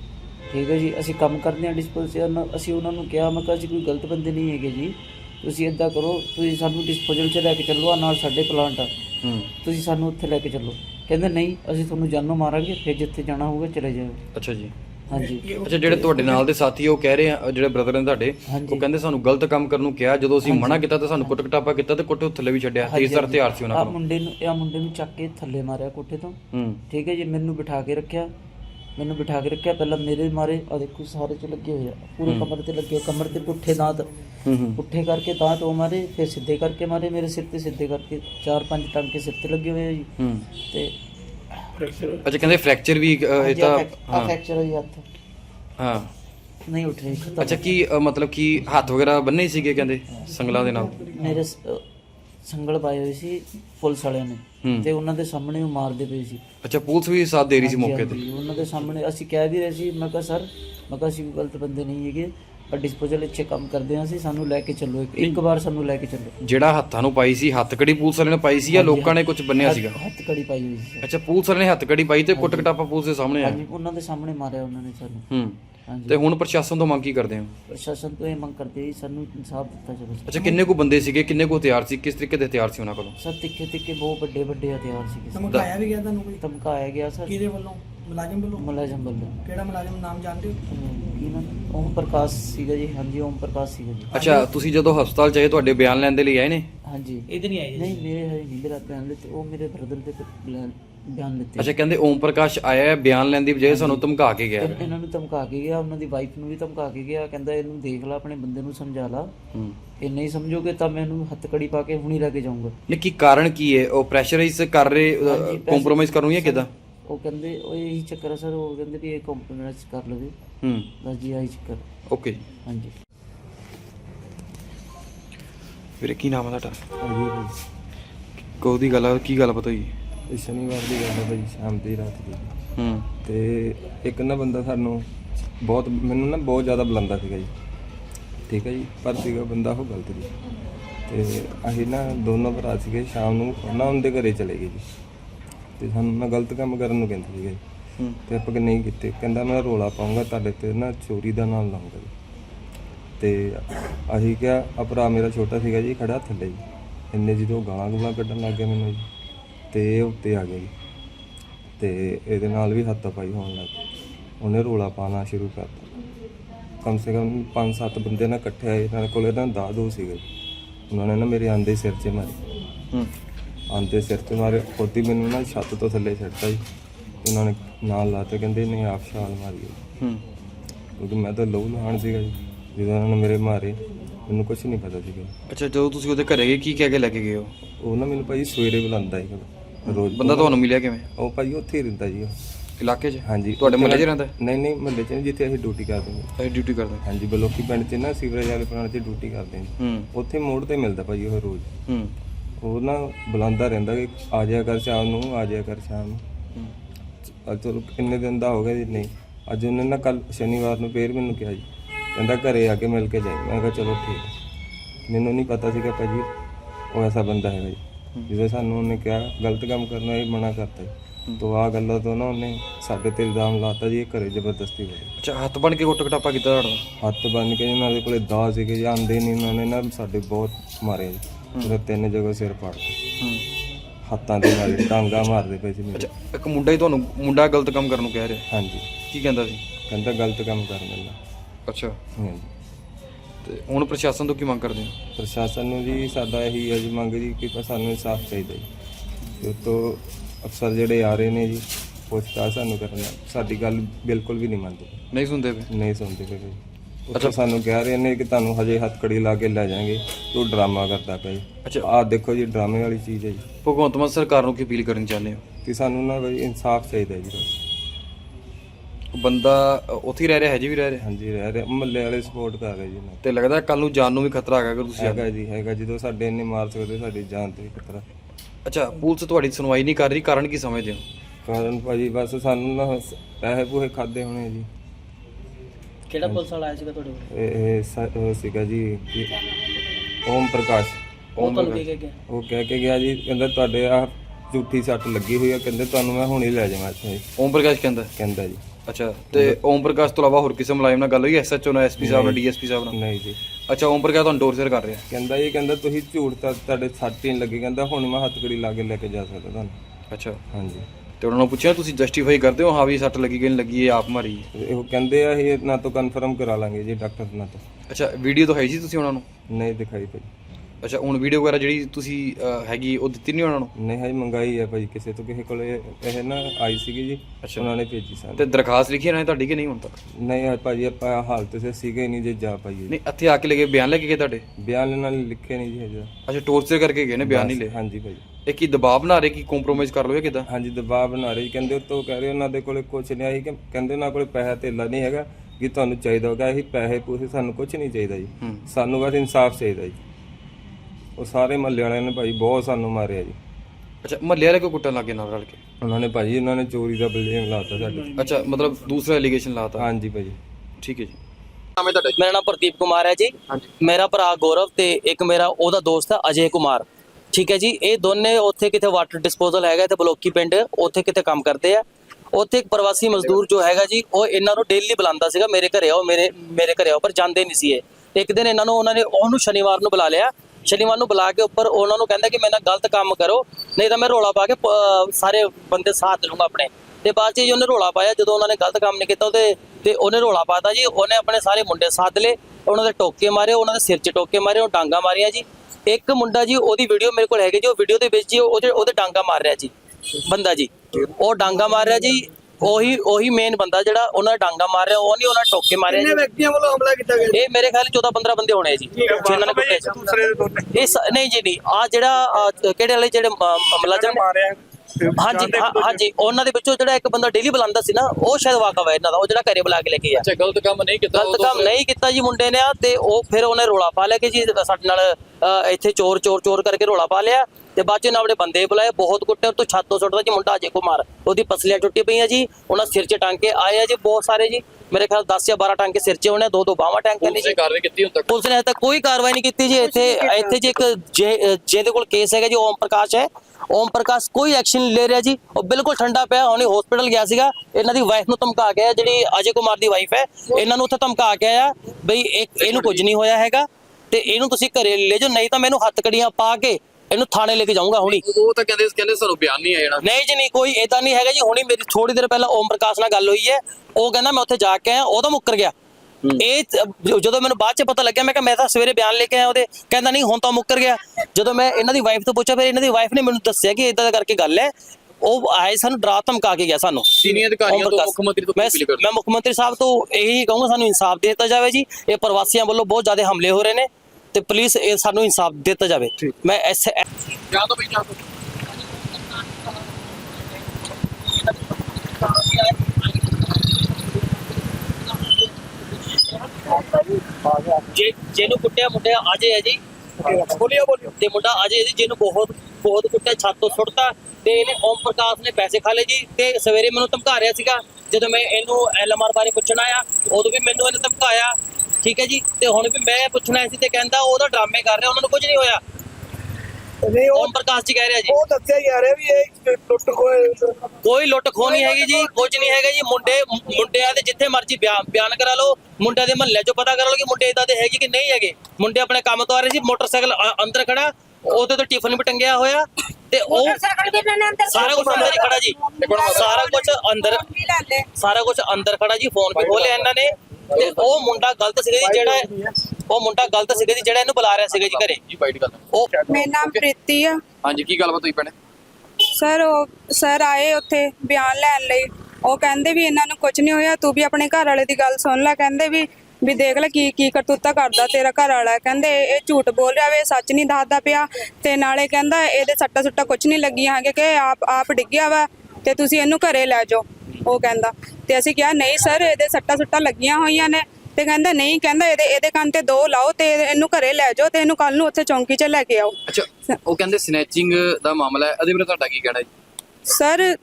ਠੀਕ ਹੈ ਜੀ ਅਸੀਂ ਕੰਮ ਕਰਦੇ ਹਾਂ ਡਿਸਪੋਜ਼ਲ ਅਸੀਂ ਉਹਨਾਂ ਨੂੰ ਕਿਹਾ ਮੈਂ ਕਿਹਾ ਅਸੀਂ ਕੋਈ ਗਲਤ ਬੰਦੇ ਨਹੀਂ ਹੈਗੇ ਜੀ। ਤੁਸੀਂ ਇਦਾਂ ਕਰੋ ਤੁਸੀਂ ਸਾਨੂੰ ਡਿਸਪੋਜ਼ਲ 'ਚ ਲੈ ਕੇ ਚੱਲੋ ਆ ਨਾਲ ਸਾਡੇ ਪਲਾਂਟ ਆ। ਹੂੰ। ਤੁਸੀਂ ਸਾਨੂੰ ਉੱਥੇ ਲੈ ਕੇ ਚੱਲੋ। ਕਹਿੰਦੇ ਨਹੀਂ ਅਸੀਂ ਤੁਹਾਨੂੰ ਜਾਨੋਂ ਮਾਰਾਂਗੇ ਫਿਰ ਜਿੱਥੇ ਜਾਣਾ ਹੋਊਗਾ ਚਲੇ ਜਾਓ ਅੱਛਾ ਜੀ। ਹਾਂਜੀ। ਅੱਛਾ ਜਿਹੜੇ ਤੁਹਾਡੇ ਨਾਲ ਦੇ ਸਾਥੀ ਉਹ ਕਹਿ ਰਹੇ ਆ ਜਿਹੜੇ ਬ੍ਰਦਰ ਨੇ ਤੁਹਾਡੇ। ਉਹ ਕਹਿੰਦੇ ਸਾਨੂੰ ਗਲਤ ਕੰਮ ਕਰਨ ਨੂੰ ਕਿਹਾ ਜਦੋਂ ਅਸੀਂ ਮਨਾ ਕੀਤਾ ਤਾਂ ਸਾਨੂੰ ਕੁੱਟ ਕਟਾਪਾ ਕੀਤਾ ਤੇ ਕੁੱਟ ਥੱਲੇ ਵੀ ਛੱਡਿਆ ਤੇਜ਼ਧਾਰ ਹਥਿਆਰ ਸੀ ਉਹਨਾਂ ਆ ਕੋਲ। ਮੁੰਡੇ ਨੂੰ ਇਹ ਮੁੰਡੇ ਨੂੰ ਚੱਕ ਕੇ ਥੱਲੇ ਮਾਰਿਆ ਕੋਠੇ ਤੋਂ। ਹੂੰ। ਠੀਕ ਹੈ ਜੀ ਮੈਨੂੰ ਬਿਠਾ ਕੇ ਰੱਖਿਆ। ਮੈਨੂੰ ਬਿਠਾ ਕੇ ਰੱਖਿਆ ਪਹਿਲਾਂ ਮੇਰੇ ਮਾਰੇ ਆ ਦੇਖੋ ਸਾਰੇ ਚ ਲੱਗੇ ਹੋਏ ਆ। ਪੂਰੇ ਕਮਰ ਤੇ ਲੱਗੇ ਹੋਏ, ਕਮਰ ਤੇ ਪੁੱਠੇ ਦਾਂਤ। ਹੂੰ ਹੂੰ। ਪੁੱਠੇ ਕਰਕੇ ਦਾਂਤ ਉਹ ਮਾਰੇ ਫਿਰ ਸਿੱਧੇ ਕਰਕੇ ਮਾਰੇ ਮੇਰੇ ਸਿਰ ਤੇ ਸਿੱਧੇ ਕਰਕੇ ਚਾਰ ਪੰਜ ਟਾਂਕੇ ਸਿਰ ਤੇ ਲੱਗੇ ਹੋਏ ਆ ਜੀ। ਹੂੰ। ਤੇ ਅੱਛਾ ਕਹਿੰਦੇ ਫ੍ਰੈਕਚਰ ਵੀ ਇਹ ਤਾਂ ਆ ਹਾਂ। ਫ੍ਰੈਕਚਰ ਹੋਈ ਹੱਥ। ਹਾਂ। ਨਹੀਂ ਉੱਠ ਰਹੀ ਖਤਮ। ਅੱਛਾ ਕੀ ਮਤਲਬ ਕੀ ਹੱਥ ਵਗੈਰਾ ਬੰਨੇ ਸੀਗੇ ਕਹਿੰਦੇ ਸੰਗਲਾਂ ਦੇ ਨਾਲ? ਮੇਰੇ ਸ- ਸੰਗਲ ਪਾਏ ਹੋਏ ਸੀ ਪੁਲਿਸ ਵਾਲਿਆਂ ਨੇ ਹੂੰ। ਤੇ ਉਹਨਾਂ ਦੇ ਸਾਹਮਣੇ ਉਹ ਮਾਰਦੇ ਪਏ ਸੀ। ਅੱਛਾ ਪੁਲਿਸ ਵੀ ਸਾਥ ਦੇ ਰਹੀ ਸੀ ਮੌਕੇ ਤੇ? ਹਾਂਜੀ, ਉਹਨਾਂ ਦੇ ਸਾਹਮਣੇ ਅਸੀਂ ਕਹਿ ਵੀ ਰਹੇ ਸੀ ਮੈਂ ਕਿਹਾ ਸਰ ਮੈਂ ਕਿਹਾ ਅਸੀਂ ਗਲਤ ਬੰਦੇ ਨਹੀਂ ਹੈਗੇ ਡਿਸਪੋਜ਼ਲ ਇੱਥੇ ਕੰਮ ਕਰਦੇ ਹਾਂ ਅਸੀਂ ਸਾਨੂੰ ਲੈ ਕੇ ਚੱਲੋ ਇੱਕ- ਇੱਕ ਵਾਰ ਸਾਨੂੰ ਲੈ ਕੇ ਚੱਲੋ। ਜਿਹੜਾ ਹੱਥਾਂ ਨੂੰ ਪਾਈ ਸੀ ਹੱਥਕੜੀ ਪੁਲਿਸ ਵਾਲੇ ਨੇ ਪਾਈ ਸੀ ਜਾਂ ਲੋਕਾਂ ਨੇ ਕੁਝ ਬੰਨਿਆ ਸੀਗਾ? ਹੱਥ ਕੜੀ ਪਾਈ ਹੋਈ ਸੀ। ਅੱਛਾ ਪੁਲਿਸ ਵਾਲੇ ਨੇ ਹੱਥਕੜੀ ਪਾਈ ਤੇ ਕੁੱਟ ਕਟਾਪਾ ਪੁਲਿਸ ਦੇ ਸਾਹਮਣੇ ਆਇਆ? ਹਾਂਜੀ ਉਹਨਾਂ ਦੇ ਸਾਹਮਣੇ ਮਾਰਿਆ ਉਹਨਾਂ ਨੇ ਸਾਨੂੰ। ਹੂੰ। ਹਾਂਜੀ। ਤੇ ਹੁਣ ਪ੍ਰਸ਼ਾਸਨ ਤੋਂ ਮੰਗ ਕੀ ਕਰਦੇ ਹੋ? ਪ੍ਰਸ਼ਾਸਨ ਤੋਂ ਇਹ ਮੰਗ ਕਰਦੇ ਜੀ ਸਾਨੂੰ ਇਨਸਾਫ ਦਿੱਤਾ ਜਾਵੇ। ਅੱਛਾ ਕਿੰਨੇ ਕੁ ਬੰਦੇ ਸੀਗੇ? ਕਿੰਨੇ ਕੁ ਹਥਿਆਰ ਸੀ? ਕਿਸ ਤਰੀਕੇ ਦੇ ਹਥਿਆਰ ਸੀ ਉਹਨਾਂ ਕੋਲੋਂ? ਸਰ ਤਿੱਖੇ ਤਿੱਖੇ ਬਹੁਤ ਵੱਡੇ ਵੱਡੇ ਹਥਿਆਰ ਸੀਗੇ। ਸਰ। ਧਮਕਾਇਆ ਵੀ ਗਿਆ ਤੁਹਾਨੂੰ ਕੋਈ? ਧਮਕਾਇਆ ਗਿਆ ਸਰ। ਕਿਹਦੇ ਵੱਲੋਂ? ਮੁਲਾਜ਼ਮ ਵੱਲੋਂ? ਮੁਲਾਜ਼ਮ ਵੱਲੋਂ। ਕਿਹੜਾ ਮੁਲਾਜ਼ਮ? ਨਾਮ ਜਾਣਦੇ ਹੋ? ਅਹ ਕੀ ਨਾਮ ਓਮ ਪ੍ਰਕਾਸ਼ ਸੀਗਾ ਜੀ ਹਾਂਜੀ ਓਮ ਪ੍ਰਕਾਸ਼ ਸੀਗਾ ਜੀ। ਅੱਛਾ ਤੁਸੀਂ ਜਦੋਂ ਹਸਪਤਾਲ ਚਾਹੇ ਤੁਹਾਡੇ ਬਿਆਨ ਲੈਣ ਦੇ ਲਈ ਆਏ ਨੇ? ਹਾਂਜੀ। ਇਹਦੇ ਨਹੀਂ ਆਏ ਨਹੀਂ ਮੇਰੇ ਹੈ ਨਹੀਂ ਮੇਰਾ ਬਿਆਨ ਲਿੱਤੇ ਉਹ ਮੇਰੇ ਬ੍ਰਦਰ ਦੇ ਬਿਆਨ ਬਿਆਨ ਲਿੱਤੇ। ਅੱਛਾ ਕਹਿੰਦੇ ਓਮ ਪ੍ਰਕਾਸ਼ ਆਇਆ ਹੈ ਬਿਆਨ ਲੈਣ ਦੀ ਬਜਾਏ ਸਾਨੂੰ ਧਮਕਾ ਕੇ ਗਿਆ। ਇਹ- ਇਹਨਾਂ ਨੂੰ ਧਮਕਾ ਕੇ ਗਿਆ ਉਹਨਾਂ ਦੀ ਵਾਈਫ ਨੂੰ ਵੀ ਧਮਕਾ ਕੇ ਗਿਆ ਕਹਿੰਦਾ ਇਹਨੂੰ ਦੇਖ ਲੈ ਆਪਣੇ ਬੰਦੇ ਨੂੰ ਸਮਝਾ ਲਾ। ਹੂੰ। ਇਹ ਨਹੀਂ ਸਮਝੋਗੇ ਤਾਂ ਮੈਂ ਇਹਨੂੰ ਹੱਥਕੜੀ ਪਾ ਕੇ ਹੁਣੀ ਲੈ ਕੇ ਜਾਊਂਗਾ। ਨਹੀਂ ਕੀ ਕਾਰਨ ਕੀ ਹੈ? ਉਹ ਪ੍ਰੈਸ਼ਰਾਈਜ਼ ਕਰ ਰਹੇ ਕੰਪਰੋਮਾਈਜ਼ ਕਰੂੰ ਜਾਂ ਕਿਦਾਂ? ਉਹ ਕਹਿੰਦੇ ਉਹ ਇਹੀ ਚੱਕਰ ਆ ਸਰ ਉਹ ਕਹਿੰਦੇ ਵੀ ਇਹ ਕੰਪਰੋਮਾਈਜ਼ ਕਰ ਲਵੇ। ਹੂੰ। ਬਸ ਜੀ ਆਹੀ ਚੱਕਰ ਓਕੇ ਜੀ। ਹਾਂਜੀ। ਵੀਰੇ ਕੀ ਨਾਮ ਹੈ ਤੁਹਾਡਾ? ਕੋ ਦੀ ਗੱਲ ਆ, ਕੀ ਗੱਲ ਪਤਾ ਹੋਈ ਇਹ ਸ਼ਨੀਵਾਰ ਦੀ ਗੱਲ ਹੈ ਸ਼ਾਮ ਦੀ ਰਾਤ ਦੀ। ਹੂੰ। ਤੇ ਇੱਕ ਨਾ ਬੰਦਾ ਸਾਨੂੰ ਬਹੁਤ ਮੈਨੂੰ ਨਾ ਬਹੁਤ ਜ਼ਿਆਦਾ ਬੁਲਾਉਂਦਾ ਸੀਗਾ ਜੀ। ਠੀਕ ਹੈ ਜੀ ਪਰ ਸੀਗਾ ਬੰਦਾ ਉਹ ਗਲਤ ਜੀ। ਤੇ ਅਸੀਂ ਨਾ ਦੋਨੋਂ ਭਰਾ ਸੀਗੇ ਸ਼ਾਮ ਨੂੰ ਉਹਨਾਂ ਉਹਦੇ ਘਰੇ ਚਲੇ ਗਏ ਜੀ। ਤੇ ਸਾਨੂੰ ਨਾ ਗਲਤ ਕੰਮ ਕਰਨ ਨੂੰ ਕਹਿੰਦੇ ਸੀਗੇ। ਹੂੰ। ਤੇ ਆਪਾਂ ਕਿ ਨਹੀਂ ਕੀਤੇ। ਕਹਿੰਦਾ ਮੈਂ ਰੋਲਾ ਪਾਉਂਗਾ ਤੁਹਾਡੇ ਤੇ ਨਾ ਚੋਰੀ ਦਾ ਨਾਮ ਲਾਉਂਗਾ ਜੀ। ਤੇ ਅਸੀਂ ਕਿਹਾ ਆ ਭਰਾ ਮੇਰਾ ਛੋਟਾ ਸੀਗਾ ਜੀ ਖੜਾ ਥੱਲੇ ਜੀ। ਇੰਨੇ ਜਦੋਂ ਗਾਲਾਂ ਗੁਲਾਂ ਕੱਢਣ ਲੱਗ ਗਿਆ ਮੈਨੂੰ ਜੀ। ਤੇ ਇਹ ਉੱਤੇ ਆ ਗਿਆ ਜੀ। ਤੇ ਇਹਦੇ ਨਾਲ ਵੀ ਹੱਥਾਪਾਈ ਹੋਣ ਲੱਗ ਗਈ। ਉਹਨੇ ਰੋਲਾ ਪਾਣਾ ਸ਼ੁਰੂ ਕਰਤਾ। ਕਮ ਸੇ ਕਮ 5-7 ਬੰਦੇ ਨਾਲ ਇਕੱਠੇ ਆਏ। ਇਹਨਾਂ ਕੋਲ ਇਹਨਾਂ ਦਾ ਦੋ ਸੀਗੇ। ਜੀ। ਉਹਨਾਂ ਨੇ ਨਾ ਮੇਰੇ ਆਂਦੇ ਸਿਰ 'ਚ ਮਾਰੀ। ਹੂੰ। ਆਂਦੇ ਸਿਰ 'ਤੇ ਮਾਰੇ। ਖੁਦ ਹੀ ਮੈਨੂੰ ਨਾ ਛੱਤ ਤੋਂ ਥੱਲੇ ਛੱਡਤਾ ਜੀ। ਉਹਨਾਂ ਨੇ ਨਾਲ ਲਾਤੇ ਕਹਿੰਦੇ ਨਹੀਂ ਆਪ ਛਾਲ ਮਾਰੀ ਹੈ। ਹੂੰ। ਕਿਉਂਕਿ ਮੈਂ ਤਾਂ ਲਹੂ ਲਹਾਣ ਸੀਗਾ ਜੀ। ਜਦੋਂ ਉਹਨਾਂ ਨੇ ਮੇਰੇ ਮਾਰੇ ਮੈਨੂੰ ਕੁਝ ਨਹੀਂ ਪਤਾ ਸੀਗਾ ਅੱਛਾ ਜਦੋਂ ਤੁਸੀਂ ਉਹਦੇ ਘਰੇ ਗਏ ਕੀ ਕਹਿ ਕੇ ਲੈ ਕੇ ਗਏ ਹੋ ਉਹ ਨਾ ਮੈਨੂੰ ਭਾਈ ਸਵੇਰੇ ਬੁਲਾਉਂਦਾ ਸੀ ਰੋਜ਼ ਬੰਦਾ ਤੁਹਾਨੂੰ ਮਿਲਿਆ ਕਿਵੇਂ? ਉਹ ਭਾਈ ਉੱਥੇ ਹੀ ਰਹਿੰਦਾ ਜੀ ਉਹ। ਇਲਾਕੇ 'ਚ? ਹਾਂਜੀ ਤੁਹਾਡੇ ਮੁਹੱਲੇ 'ਚ ਰਹਿੰਦਾ? ਨਹੀਂ ਨਹੀਂ ਮਹੱਲੇ 'ਚ ਨਹੀਂ ਜਿੱਥੇ ਅਸੀਂ ਡਿਊਟੀ ਕਰਦੇ ਹਾਂ। ਹੈ ਡਿਊਟੀ ਕਰਦਾ ਹਾਂਜੀ ਬਲੋਕੀ ਪਿੰਡ 'ਚ ਨਾ ਸੀਵਰੇਜ ਵਾਲੇ ਪਲਾਂਟ 'ਚ ਡਿਊਟੀ ਕਰਦੇ ਹਾਂ ਜੀ। ਹੂੰ। ਉੱਥੇ ਮੋੜ ਤੇ ਮਿਲਦਾ ਭਾਈ ਉਹ ਰੋਜ਼। ਹੂੰ। ਉਹ ਨਾ ਬੁਲਾਉਂਦਾ ਰਹਿੰਦਾ ਕਿ ਆ ਜਾਇਆ ਕਰ ਸ਼ਾਮ ਨੂੰ ਆ ਜਾਇਆ ਕਰ ਸ਼ਾਮ ਨੂੰ। ਅੱਜ ਚਲੋ ਕਿੰਨੇ ਦਿਨ ਦਾ ਹੋ ਗਿਆ ਜੀ ਨਹੀਂ। ਅੱਜ ਉਹਨੇ ਨਾ ਕੱਲ ਸ਼ਨੀਵਾਰ ਨੂੰ ਫੇਰ ਮੈਨੂੰ ਕਿਹਾ ਜੀ। ਕਹਿੰਦਾ ਘਰੇ ਆ ਕੇ ਮਿਲ ਕੇ ਜਾਈ। ਮੈਂ ਕਿਹਾ ਚਲੋ ਠੀਕ ਹੈ। ਮੈਨੂੰ ਨਹੀਂ ਪਤਾ ਸੀਗਾ ਭਾਜੀ ਉਹ ਐਸਾ ਬੰਦਾ ਹੈਗਾ ਜੀ। ਜਦੋਂ ਸਾਨੂੰ ਉਹਨੇ ਕਿਹਾ ਗਲਤ ਕੰਮ ਕਰਨਾ ਇਹ ਮਨਾ ਕਰਤਾ ਜੀ। ਤੋਂ ਆ ਗੱਲਾਂ ਤੋਂ ਨਾ ਉਹਨੇ ਸਾਡੇ ਤੇ ਇਲਜ਼ਾਮ ਲਾਤਾ ਜੀ ਇਹ ਘਰੇ ਜ਼ਬਰਦਸਤੀ ਹੋ ਗਈ। ਅੱਛਾ ਹੱਥ ਬਣ ਕੇ ਕੁੱਟ ਕਟਾਪਾ ਕੀਤਾ ਤੁਹਾਡਾ? ਹੱਥ ਬੰਨ ਕੇ ਜੀ ਉਹਨਾਂ ਦੇ ਕੋਲੇ ਦਾ ਸੀਗੇ ਜੀ ਆਂਦੇ ਨਹੀਂ ਉਹਨਾਂ ਨੇ ਨਾ ਸਾਡੇ ਬਹੁਤ ਮਾਰੇ ਜੀ। ਉਹਦੇ ਤਿੰਨ ਜਗ੍ਹਾ ਸਿਰ ਪਾੜ ਹੂੰ। ਹੱਥਾਂ ਤੇ ਮਾਰੇ ਟਾਂਗਾ ਮਾਰਦੇ ਪਏ ਸੀ ਮੇਰੇ। ਅੱਛਾ ਇੱਕ ਮੁੰਡਾ ਹੀ ਤੁਹਾਨੂੰ ਮੁੰਡਾ ਗਲਤ ਕੰਮ ਕਰਨ ਨੂੰ ਕਹਿ ਰਿਹਾ। ਹਾਂਜੀ। ਕੀ ਕਹਿੰਦਾ ਸੀ? ਕਹਿੰਦਾ ਗਲਤ ਕੰਮ ਕਰ ਦਿੰਦਾ ਅੱਛਾ। ਹਾਂਜੀ। ਤੇ ਹੁਣ ਪ੍ਰਸ਼ਾਸਨ ਤੋਂ ਕੀ ਮੰਗ ਕਰਦੇ ਹੋ? ਪ੍ਰਸ਼ਾਸਨ ਨੂੰ ਜੀ ਸਾਡਾ ਇਹੀ ਹੈ ਜੀ ਮੰਗ ਜੀ ਕਿ ਸਾਨੂੰ ਇਨਸਾਫ ਚਾਹੀਦਾ ਜੀ। ਤੇ ਤੋਂ ਅਫਸਰ ਜਿਹੜੇ ਆ ਰਹੇ ਨੇ ਜੀ ਪੁੱਛਤਾਛ ਸਾਨੂੰ ਕਰਨਾ ਸਾਡੀ ਗੱਲ ਬਿਲਕੁਲ ਵੀ ਨਹੀਂ ਮੰਨਦੇ। ਨਹੀਂ ਸੁਣਦੇ ਪਏ? ਨਹੀਂ ਸੁਣਦੇ ਪਏ ਜੀ। ਅੱਛਾ। ਸਾਨੂੰ ਕਹਿ ਰਹੇ ਨੇ ਕਿ ਤੁਹਾਨੂੰ ਹਜੇ ਹੱਥਕੜੀ ਲਾ ਕੇ ਲੈ ਜਾਾਂਗੇ ਤੂੰ ਡਰਾਮਾ ਕਰਦਾ ਪਿਆ ਜੀ। ਅੱਛਾ। ਆਹ ਦੇਖੋ ਜੀ ਡਰਾਮੇ ਵਾਲੀ ਚੀਜ਼ ਹੈ ਜੀ। ਭਗਵੰਤ ਮਾਨ ਸਰਕਾਰ ਨੂੰ ਕੀ ਅਪੀਲ ਕਰਨੀ ਚਾਹੁੰਦੇ ਹੋ? ਕਿ ਸਾਨੂੰ ਨਾ ਬਈ ਇਨਸਾਫ ਚਾਹੀਦਾ ਜੀ ਬਸ। ਉਹ ਬੰਦਾ ਅ, ਉੱਥੇ ਹੀ ਰਹਿ ਰਿਹਾ ਹੈ ਜੀ ਵੀ ਰਹਿ ਰਿਹਾ? ਹਾਂਜੀ ਰਹਿ ਰਿਹਾ। ਮਹੱਲੇ ਵਾਲੇ ਸਪੋਰਟ ਕਰ ਰਹੇ ਜੀ ਨਾ ਤੇ ਲੱਗਦਾ ਕੱਲ ਨੂੰ ਜਾਨ ਨੂੰ ਵੀ ਖਤਰਾ ਹੈਗਾ ਅਗਰ ਤੁਸੀਂ ਹੈਗਾ ਜੀ ਹੈਗਾ। ਜਦੋਂ ਸਾਡੇ ਇੰਨੇ ਮਾਰ ਸਕਦੇ ਸਾਡੀ ਜਾਨ ਤੇ ਖਤਰਾ। ਅੱਛਾ ਪੁਲਿਸ ਤੁਹਾਡੀ ਸੁਣਵਾਈ ਨਹੀਂ ਕਰ ਰਹੀ ਕਾਰਨ ਕੀ ਸਮਝਦੇ ਹੋ? ਕਾਰਨ ਭਾਜੀ ਬਸ ਸਾਨੂੰ ਨਾ ਸ- ਪੈਸੇ ਪੂਹੇ ਖਾਦੇ ਹੋਣੇ ਜੀ। ਕਿਹੜਾ ਪੁਲਿਸ ਵਾਲਾ ਆਇਆ ਸੀਗਾ ਤੁਹਾਡੇ ਕੋਲ? ਇਹ ਇਹ ਸ- ਉਹ ਸੀਗਾ ਜੀ ਕੀ- ਓਮ ਪ੍ਰਕਾਸ਼ ਉਹ ਤੁਹਾਨੂੰ ਕੀ ਕਹਿ ਗਿਆ? ਉਹ ਕਹਿ ਕੇ ਗਿਆ ਜੀ ਕਹਿੰਦਾ ਤੁਹਾਡੇ ਆ ਝੂਠੀ ਸੱਟ ਲੱਗੀ ਹੋਈ ਆ ਕਹਿੰਦੇ ਤੁਹਾਨੂੰ ਮੈਂ ਹੁਣੇ ਲੈ ਜਾਵਾਂ ਇੱਥੇ ਓਮ ਪ੍ਰਕਾਸ਼ ਕਹਿੰਦਾ? ਕਹਿੰਦਾ ਜੀ। ਅੱਛਾ ਤੇ ਓਮ ਪ੍ਰਕਾਸ਼ ਤੋਂ ਇਲਾਵਾ ਹੋਰ ਕਿਸੇ ਮੁਲਾਜ਼ਮ ਨਾਲ ਗੱਲ ਹੋਈ? ਐਸਐਚਓ ਨਾਲ ਐਸਪੀ ਸਾਹਿਬ ਨਾਲ ਡੀਐਸਪੀ ਸਾਹਿਬ ਨਾਲ? ਨਹੀਂ ਜੀ। ਅੱਛਾ ਓਮ ਪ੍ਰਕਾਸ਼ ਤੁਹਾਨੂੰ ਟੋਰਚਰ ਕਰ ਰਿਹਾ? ਕਹਿੰਦਾ ਜੀ ਕਹਿੰਦਾ ਤੁਸੀਂ ਝੂਠ ਤਾਂ ਤੁਹਾਡੇ ਸੱਟ ਹੀ ਨਹੀਂ ਲੱਗੀ ਕਹਿੰਦਾ ਹੁਣ ਮੈਂ ਹੱਥਕੜੀ ਲਾ ਕੇ ਲੈ ਕੇ ਜਾ ਸਕਦਾ ਤੁਹਾਨੂੰ। ਅੱਛਾ। ਹਾਂਜੀ। ਤੇ ਉਹਨਾਂ ਨੂੰ ਪੁੱਛਿਆ ਤੁਸੀਂ ਜਸਟੀਫਾਈ ਕਰਦੇ ਹੋ? ਹਾਂ ਵੀ ਸੱਟ ਲੱਗੀ ਕਿ ਨਹੀਂ ਲੱਗੀ ਇਹ ਆਪ ਮਾਰੀ ਹੈ। ਉਹ ਕਹਿੰਦੇ ਆ ਇਹ ਨਾ ਤੋਂ ਕਨਫਰਮ ਕਰਾ ਲਾਂਗੇ ਜੀ ਡਾਕਟਰ ਨਾਲ ਤੋਂ। ਅੱਛਾ ਵੀਡੀਓ ਹੈ ਸੀ ਤੁਸੀਂ ਉਹਨਾਂ ਨੂੰ? ਨਹੀਂ ਦਿਖਾਈ ਭਾਈ। ਅੱਛਾ ਹੁਣ ਵੀਡੀਓ ਵਗੈਰਾ ਜਿਹੜੀ ਤੁਸੀਂ ਹੈਗੀ ਉਹ ਦਿੱਤੀ ਨਹੀਂ ਉਹਨਾਂ ਨੂੰ? ਨਹੀਂ ਹੈ ਮੰਗਾਈ ਹੈ ਭਾਈ ਕਿਸੇ ਤੋਂ ਕਿਸੇ ਕੋਲੇ ਇਹ ਨਾ ਆਈ ਸੀਗੀ ਜੀ ਉਹਨਾਂ ਨੇ ਭੇਜੀ ਸਾਨੂੰ। ਤੇ ਦਰਖਾਸਤ ਲਿਖੀ ਇਹਨਾਂ ਨੇ ਤੁਹਾਡੀ ਕਿ ਨਹੀਂ ਹੁਣ ਤੱਕ? ਨਹੀਂ ਆ ਭਾਜੀ ਆਪਾਂ ਹਾਲਤ ਸੇ ਸੀਗੇ ਨਹੀਂ ਜੇ ਜਾ ਪਾਈਏ। ਨਹੀਂ ਇੱਥੇ ਆ ਕੇ ਲੈ ਕੇ ਬਿਆਨ ਲੈ ਕੇ ਗਏ ਤੁਹਾਡੇ? ਬਿਆਨ ਨਾਲ ਲਿਖੇ ਨਹੀਂ ਜੀ ਹਜੇ। ਅੱਛਾ ਟੋਰਚਰ ਕਰਕੇ ਗਏ ਨੇ ਬਿਆਨ ਨਹੀਂ ਲਏ? ਹਾਂਜੀ ਭਾਈ। ਇਹ ਕੀ ਦਬਾਅ ਬਣਾ ਰਹੇ ਕਿ ਕੰਪਰੋਮਾਈਜ਼ ਕਰ ਜਾਂ ਕਿਦਾਂ? ਹਾਂਜੀ ਦਬਾਅ ਬਣਾ ਰਹੇ। ਕਹਿੰਦੇ ਉਤੋਂ ਕਹਿ ਰਹੇ ਉਹਨਾਂ ਦੇ ਕੋਲੇ ਕੁਝ ਨਹੀਂ ਆਈ ਕਿ ਕਹਿੰਦੇ ਉਹਨਾਂ ਕੋਲੇ ਪੈਸਾ ਧੇਲਾ ਨਹੀਂ ਹੈਗਾ ਕਿ ਤੁਹਾਨੂੰ ਚਾਹੀਦਾ ਹੋਗਾ ਇਹੀ ਪੈਸੇ ਪੂਸੇ ਸਾਨੂੰ ਕੁਝ ਨਹੀਂ ਚਾਹੀਦਾ ਜੀ। ਸਾਨੂੰ ਬਸ ਇਨਸਾਫ ਚਾਹੀਦਾ ਜੀ। ਉਹ ਸਾਰੇ ਮਹੱਲੇ ਵਾਲਿਆਂ ਨੇ ਭਾਈ ਬਹੁਤ ਸਾਨੂੰ ਮਾਰਿਆ ਜੀ। ਅੱਛਾ ਮਹੱਲੇ ਵਾਲੇ ਕੋ ਕੁੱਟਣ ਲੱਗੇ ਨਾਲ ਰਲ ਕੇ? ਉਹਨਾਂ ਨੇ ਭਾਜੀ ਉਹਨਾਂ ਨੇ ਚੋਰੀ ਦਾ ਬਲੇਮ ਲਾਤਾ ਸਾਡੇ ਤੇ। ਅੱਛਾ ਮਤਲਬ ਦੂਸਰਾ ਐਲੀਗੇਸ਼ਨ ਲਾਤਾ? ਹਾਂਜੀ ਭਾਜੀ ਠੀਕ ਹੈ ਜੀ। ਨਾਮ ਹੈ ਤੁਹਾਡਾ ਜੀ? ਮੇਰਾ ਨਾਮ ਪ੍ਰਦੀਪ ਕੁਮਾਰ ਹੈ ਜੀ। ਹਾਂਜੀ। ਮੇਰਾ ਭਰਾ ਗੌਰਵ ਤੇ ਇੱਕ ਮੇਰਾ ਉਹਦਾ ਦੋਸਤ ਹੈ ਅਜੇ ਕੁਮਾਰ। ਠੀਕ ਹੈ ਜੀ ਇਹ ਦੋਨੇ ਉੱਥੇ ਕਿਤੇ ਵਾਟਰ ਡਿਸਪੋਜ਼ਲ ਹੈਗਾ ਤੇ ਬਲੋਕੀ ਪਿੰਡ ਉੱਥੇ ਕਿਤੇ ਕੰਮ ਕਰਦੇ ਆ। ਉੱਥੇ ਇੱਕ ਪ੍ਰਵਾਸੀ ਮਜ਼ਦੂਰ ਜੋ ਹੈਗਾ ਜੀ ਉਹ ਇਹਨਾਂ ਨੂੰ ਡੇਲੀ ਬੁਲਾਉਂਦਾ ਸੀਗਾ ਮੇਰੇ ਘਰੇ ਆਓ ਮੇਰੇ ਮੇਰੇ ਘਰੇ ਆਓ ਪਰ ਜਾਂਦੇ ਨਹੀਂ ਸੀ ਇਹ। ਇੱਕ ਦਿਨ ਇਹਨਾਂ ਨੂੰ ਉਹਨਾਂ ਨੇ ਉਹਨੂੰ ਸ਼ਨੀਵਾਰ ਨੂੰ ਬੁਲਾ ਲਿਆ ਸ਼ਨੀਵਾਰ ਨੂੰ ਬੁਲਾ ਕੇ ਉੱਪਰ ਉਹਨਾਂ ਨੂੰ ਕਹਿੰਦਾ ਕਿ ਮੇਰੇ ਨਾਲ ਗਲਤ ਕੰਮ ਕਰੋ, ਨਹੀਂ ਤਾਂ ਮੈਂ ਰੋਲਾ ਪਾ ਕੇ ਸਾਰੇ ਬੰਦੇ ਸਾਥ ਲੂੰਗਾ ਆਪਣੇ। ਤੇ ਬਾਅਦ ਜੀ ਉਹਨੇ ਰੋਲਾ ਪਾਇਆ, ਜਦੋਂ ਉਹਨਾਂ ਨੇ ਗਲਤ ਕੰਮ ਨਹੀਂ ਕੀਤਾ ਉਹਦੇ, ਤੇ ਉਹਨੇ ਰੋਲਾ ਪਾਤਾ ਜੀ, ਉਹਨੇ ਆਪਣੇ ਸਾਰੇ ਮੁੰਡੇ ਸਾਧ ਲਏ, ਉਹਨਾਂ ਦੇ ਟੋਕੇ ਮਾਰੇ, ਉਹਨਾਂ ਦੇ ਸਿਰ 'ਚ ਟੋਕੇ ਮਾਰੇ, ਉਹ ਡਾਂਗਾ ਮਾਰੀਆਂ ਜੀ। ਇੱਕ ਮੁੰਡਾ ਜੀ, ਉਹਦੀ ਵੀਡੀਓ ਮੇਰੇ ਕੋਲ ਹੈਗੀ ਜੀ, ਉਹ ਵੀਡੀਓ ਦੇ ਵਿੱਚ ਜੀ ਉਹਦੇ ਉਹਦੇ ਡਾਂਗਾ ਮਾਰ ਰਿਹਾ ਜੀ, ਬੰਦਾ ਜੀ। ਉਹ ਡਾਂਗਾ ਮਾਰ ਰਿਹਾ ਜੀ ਉਹੀ ਉਹੀ ਮੇਨ ਬੰਦਾ ਜਿਹੜਾ ਉਹਨਾਂ ਦਾ ਡਾਂਗਾ ਮਾਰ ਰਿਹਾ ਉਹ ਨਹੀਂ ਉਹਨਾਂ ਟੋਕੇ ਮਾਰਿਆ ਜੀ। ਵਿਅਕਤੀਆਂ ਵੱਲੋਂ ਹਮਲਾ ਕੀਤਾ ਗਿਆ ਇਹ ਮੇਰੇ ਖਿਆਲ 14 15 ਬੰਦੇ ਹੋਣੇ ਜੀ ਜਿਨ੍ਹਾਂ ਨੇ ਕੁੱਟੇ। ਇਹ ਨਹੀਂ ਜੀ ਨਹੀਂ ਆ ਜਿਹੜਾ ਕਿਹੜੇ ਵਾਲੇ ਜਿਹੜੇ ਮੁਲਾਜ਼ਮ ਹਾਂਜੀ ਹਾਂਜੀ ਉਹਨਾਂ ਦੇ ਵਿੱਚੋਂ ਜਿਹੜਾ ਇੱਕ ਬੰਦਾ ਡੇਲੀ ਬੁਲਾਉਂਦਾ ਸੀ ਨਾ ਉਹ ਸ਼ਾਇਦ ਵਾਕਫ ਹੈ ਇਹਨਾਂ ਦਾ ਉਹ ਜਿਹੜਾ ਘਰੇ ਬੁਲਾ ਕੇ ਲੈ ਕੇ ਗਿਆ। ਅੱਛਾ ਗਲਤ ਕੰਮ ਨਹੀਂ ਕੀਤਾ ਗਲਤ ਕੰਮ ਨਹੀਂ ਕੀਤਾ ਜੀ ਮੁੰਡੇ ਨੇ ਆ ਤੇ ਉਹ ਫਿਰ ਉਹਨੇ ਰੋਲਾ ਪਾ ਲਿਆ ਕਿ ਜੀ ਸਾਡੇ ਨਾਲ ਇੱਥੇ ਚੋਰ ਚੋਰ ਚੋਰ ਕਰਕੇ ਰੋਲਾ ਪਾ ਲਿਆ ਤੇ ਬਾਅਦ ਚ ਇਹਨਾਂ ਆਪਣੇ ਬੰਦੇ ਬੁਲਾਏ ਬਹੁਤ ਕੁੱਟੇ ਤੋਂ ਛੱਤ ਸੁੱਟਦਾ ਜੀ ਮੁੰਡਾ ਅਜੇ ਕੁਮਾਰ ਉਹਦੀ ਪਸਲੀਆਂ ਟੁੱਟੀ ਪਈਆਂ ਜੀ ਉਹਨਾਂ ਸਿਰ 'ਚ ਟਾਂਕੇ ਆਏ ਆ ਜੀ ਬਹੁਤ ਸਾਰੇ ਜੀ ਮੇਰੇ ਖਿਆਲ 10 ਜਾਂ 12 ਟਾਂਕੇ ਸਿਰ 'ਚ ਉਹਨੇ ਦੋ ਦੋ ਬਾਹਾਂ ਟਾਂਕੇ ਨੇ ਜੀ। ਕਾਰਵਾਈ ਕੀਤੀ ਹੁਣ ਤੱਕ? ਪੁਲਿਸ ਨੇ ਹਜੇ ਤੱਕ ਕੋਈ ਕਾਰਵਾਈ ਨਹੀਂ ਕੀਤੀ ਜੀ ਇੱਥੇ ਇੱਥੇ ਜੀ ਇੱਕ ਜੇ- ਜਿਹਦੇ ਕੋਲ ਕੇਸ ਹੈਗਾ ਜੀ ਓਮ ਪ੍ਰਕਾਸ਼ ਹੈ। ਓਮ ਪ੍ਰਕਾਸ਼ ਕੋਈ ਐਕਸ਼ਨ ਨਹੀਂ ਲੈ ਰਿਹਾ ਜੀ। ਉਹ ਬਿਲਕੁਲ ਠੰਡਾ ਪਿਆ ਹੁਣੇ ਹਸਪੀਟਲ ਗਿਆ ਸੀਗਾ। ਇਹਨਾਂ ਦੀ ਵਾਈਫ ਨੂੰ ਧਮਕਾ ਕੇ ਆਇਆ ਜਿਹੜੀ ਅਜੇ ਕੁਮਾਰ ਦੀ ਵਾਈਫ ਹੈ। ਇਹਨਾਂ ਨੂੰ ਉੱਥੇ ਧਮਕਾ ਕੇ ਆਇਆ ਬਈ ਇੱਕ ਇਹਨੂੰ ਕੁਝ ਨਹੀਂ ਹੋਇਆ ਹੈਗਾ। ਤੇ ਇਹਨੂੰ ਤੁਸੀਂ ਘਰੇ ਲੈ ਜਾਓ ਨਹੀਂ ਤਾਂ ਮੈਨੂੰ ਹੱਥ ਕੜੀਆਂ ਪਾ ਕੇ ਇਹਨੂੰ ਥਾਣੇ ਲੈ ਕੇ ਜਾਊਂਗਾ ਹੁਣੀ। ਉਹ ਤਾਂ ਕਹਿੰਦੇ ਕਹਿੰਦੇ ਸਾਨੂੰ ਬਿਆਨ ਨਹੀਂ ਆ ਜਾਣਾ ਨਹੀਂ ਜੀ ਨਹੀਂ ਕੋਈ ਏਦਾਂ ਨਹੀਂ ਹੈਗਾ ਜੀ। ਹੁਣੀ ਮੇਰੀ ਥੋੜੀ ਦੇਰ ਪਹਿਲਾਂ ਓਮ ਪ੍ਰਕਾਸ਼ ਨਾਲ ਗੱਲ ਹੋਈ ਹੈ। ਉਹ ਕਹਿੰਦਾ ਮੈਂ ਉੱਥੇ ਜਾ ਕੇ ਆਇਆ ਉਹ ਤਾਂ ਮੁੱਕਰ ਗਿਆ। ਇਹ ਜਦੋਂ ਮੈਨੂੰ ਬਾਅਦ ਚ ਪਤਾ ਲੱਗਿਆ ਮੈਂ ਕਿਹਾ ਮੈਂ ਤਾਂ ਸਵੇਰੇ ਬਿਆਨ ਲੈ ਕੇ ਆਇਆ ਉਹਦੇ। ਕਹਿੰਦਾ ਨਹੀਂ ਹੁਣ ਤਾਂ ਮੁੱਕਰ ਗਿਆ। ਜਦੋਂ ਮੈਂ ਇਹਨਾਂ ਦੀ ਵਾਈਫ ਤੋਂ ਪੁੱਛਿਆ ਫਿਰ ਇਹਨਾਂ ਦੀ ਵਾਈਫ ਨੇ ਮੈਨੂੰ ਦੱਸਿਆ ਕਿ ਇਦਾਂ ਕਰਕੇ ਗੱਲ ਹੈ। ਉਹ ਆਏ ਸਾਨੂੰ ਡਰਾ ਧਮਕਾ ਕੇ ਗਿਆ ਸਾਨੂੰ। ਸੀਨੀਅਰ ਅਧਿਕਾਰੀਆਂ ਤੋਂ। ਮੁੱਖ ਮੰਤਰੀ ਤੋਂ ਮੈਂ ਅਪੀਲ ਕਰਦੇ। ਮੈਂ ਮੁੱਖ ਮੰਤਰੀ ਸਾਹਿਬ ਤੋਂ ਇਹੀ ਕਹੂੰਗਾ ਸਾਨੂੰ ਇਨਸਾਫ ਦੇ ਦਿੱਤਾ ਜਾਵੇ ਜੀ। ਇਹ ਪ੍ਰਵਾਸੀਆਂ ਵੱਲੋਂ ਬਹੁਤ ਜ਼ਿਆਦਾ ਹਮਲੇ ਹੋ ਰਹੇ ਨੇ। ਤੇ ਪਲੀਜ਼ ਇਹ ਸਾਨੂੰ ਇਨਸਾਫ ਦਿੱਤਾ ਜਾਵੇ। ਮੈਂ ਐਸ ਜਾਂ ਤਾਂ ਬਈ ਜਾਂ ਤਾਂ ਜੇ ਜਿਹਨੂੰ ਕੁੱਟਿਆ ਮੁੰਡਿਆ ਅਜੇ ਹੈ ਜੀ। ਬੋਲਿਓ ਬੋਲਿਓ। ਤੇ ਮੁੰਡਾ ਅਜੇ ਹੈ ਜੀ ਜਿਹਨੂੰ ਬਹੁਤ ਬਹੁਤ ਕੁੱਟਿਆ ਛੱਤ ਤੋਂ ਸੁੱਟਤਾ ਤੇ ਇਹਨੇ ਓਮ ਪ੍ਰਕਾਸ਼ ਨੇ ਪੈਸੇ ਖਾ ਲਏ ਜੀ ਤੇ ਸਵੇਰੇ ਮੈਨੂੰ ਧਮਕਾ ਰਿਹਾ ਸੀਗਾ। ਜਦੋਂ ਮੈਂ ਇਹਨੂੰ ਐਲਐਮਆਰ ਬਾਰੇ ਪੁੱਛਣ ਆਇਆ ਉਦੋਂ ਵੀ ਮੈਨੂੰ ਇਹਨੇ ਧਮਕਾਇਆ। ਠੀਕ ਹੈ ਜੀ? ਤੇ ਹੁਣ ਵੀ ਮੈਂ ਪੁੱਛਣਾ ਸੀ ਤੇ ਕਹਿੰਦਾ ਉਹਦਾ ਡਰਾਮੇ ਕਰ ਰਿਹਾ ਉਹਨਾਂ ਨੂੰ ਕੁਝ ਨਹੀਂ ਹੋਇਆ। ਨਹੀਂ ਓਮ ਪ੍ਰਕਾਸ਼ ਜੀ ਕਹਿ ਰਿਹਾ ਜੀ। ਉਹ ਦੱਸਿਆ ਜਾ ਰਿਹਾ ਵੀ ਇਹ ਟੁੱਟ ਕੋਏ ਕੋਈ ਲੁੱਟ ਖੋਹ ਨਹੀਂ ਹੈਗੀ ਜੀ ਕੁਝ ਨਹੀਂ ਹੈਗਾ ਜੀ। ਮੁੰਡੇ ਮੁੰਡਿਆਂ ਦੇ ਜਿੱਥੇ ਮਰਜ਼ੀ ਬਿਆਨ ਬਿਆਨ ਕਰਾ ਲਓ ਮੁੰਡਿਆਂ ਦੇ ਮਹੱਲੇ 'ਚੋਂ ਪਤਾ ਕਰ ਲਓ ਕਿ ਮੁੰਡੇ ਇਦਾਂ ਦੇ ਹੈਗੇ ਕਿ ਨਹੀਂ ਹੈਗੇ। ਮੁੰਡੇ ਆਪਣੇ ਕੰਮ ਤੋਂ ਆ ਰਹੇ ਸੀ ਮੋਟਰਸਾਈਕਲ ਅ- ਅੰਦਰ ਖੜਾ ਉਹਦੇ ਤੋਂ ਟਿਫਨ ਵੀ ਟੰਗਿਆ ਹੋਇਆ ਤੇ ਉਹ ਮੋਟਰਸਾਈਕਲ ਵੀ ਇਹਨਾਂ ਨੇ ਅੰਦਰ ਸਾਰਾ ਕੁਝ ਅੰਦਰ ਹੀ ਖੜਾ ਜੀ। ਸਾਰਾ ਕੁਝ ਅੰਦਰ ਵੀ ਲੈ ਲੈ ਸਾਰਾ ਕੁਝ ਅੰਦਰ ਖੜਾ ਜੀ ਫੋਨ ਵੀ ਖੋਲਿਆ ਇਹਨਾਂ ਨੇ। ਤੇ ਉਹ ਮੁੰਡਾ ਗਲਤ ਸੀਗਾ ਜੀ ਜਿਹੜਾ ਉਹ ਮੁੰਡਾ ਗਲਤ ਸੀਗਾ ਜੀ ਜਿਹੜਾ ਇਹਨੂੰ ਬੁਲਾ ਰਿਹਾ ਸੀਗਾ ਜੀ ਘਰੇ। ਜੀ ਬਾਈਟ ਗੱਲ ਉਹ ਮੇਰਾ ਨਾਮ ਪ੍ਰੀਤੀ ਆ। ਹਾਂਜੀ ਕੀ ਗੱਲਬਾਤ ਹੋਈ ਭੈਣੇ? ਸਰ ਉਹ ਸਰ ਆਏ ਉੱਥੇ ਬਿਆਨ ਲੈਣ ਲਈ। ਉਹ ਕਹਿੰਦੇ ਵੀ ਇਹਨਾਂ ਨੂੰ ਕੁਝ ਨਹੀਂ ਹੋਇਆ ਤੂੰ ਵੀ ਆਪਣੇ ਘਰ ਵਾਲੇ ਦੀ ਗੱਲ ਸੁਣ ਲੈ। ਕਹਿੰਦੇ ਵੀ ਵੀ ਦੇਖ ਲੈ ਕੀ ਕੀ ਕਰਤੂਤਾ ਕਰਦਾ ਤੇਰਾ ਘਰ ਵਾਲਾ। ਕਹਿੰਦੇ ਇਹ ਝੂਠ ਬੋਲ ਰਿਹਾ ਵੇ ਸੱਚ ਨਹੀਂ ਦੱਸਦਾ ਪਿਆ। ਤੇ ਨਾਲੇ ਕਹਿੰਦਾ ਇਹਦੇ ਸੱਟਾ ਸੁੱਟਾ ਕੁਝ ਨਹੀਂ ਲੱਗੀਆਂ ਹੈਗੇ ਕਿ ਆਪ ਆਪ ਡਿੱਗਿਆ ਵਾ ਤੇ ਤੁਸੀਂ ਇਹਨੂੰ ਘਰੇ ਲੈ ਜਾਓ। ਉਹ ਕਹਿੰਦਾ। ਤੇ ਅਸੀਂ ਕਿਹਾ ਨਹੀਂ ਸਰ ਇਹਦੇ ਸੱਟਾ ਸੁੱਟਾ ਲੱਗੀਆਂ ਹੋਈਆਂ ਨੇ। ਤੇ ਕਹਿੰਦਾ ਨਹੀਂ ਕਹਿੰਦਾ ਇਹਦੇ ਇਹਦੇ ਕੰਨ ਤੇ ਦੋ ਲਾਓ ਤੇ ਇਹਨੂੰ ਘਰੇ ਲੈ ਜਾਓ ਤੇ ਇਹਨੂੰ ਕੱਲ ਨੂੰ ਉੱਥੇ ਚੌਂਕੀ 'ਚ ਲੈ ਕੇ ਆਓ। ਅੱਛਾ ਉਹ ਕਹਿੰਦੇ ਸਨੈਚਿੰਗ ਦਾ ਮਾਮਲਾ ਹੈ। ਇਹਦੇ ਬਾਰੇ ਤੁਹਾਡਾ ਕੀ ਕਹਿਣਾ ਹੈ? ਸਰ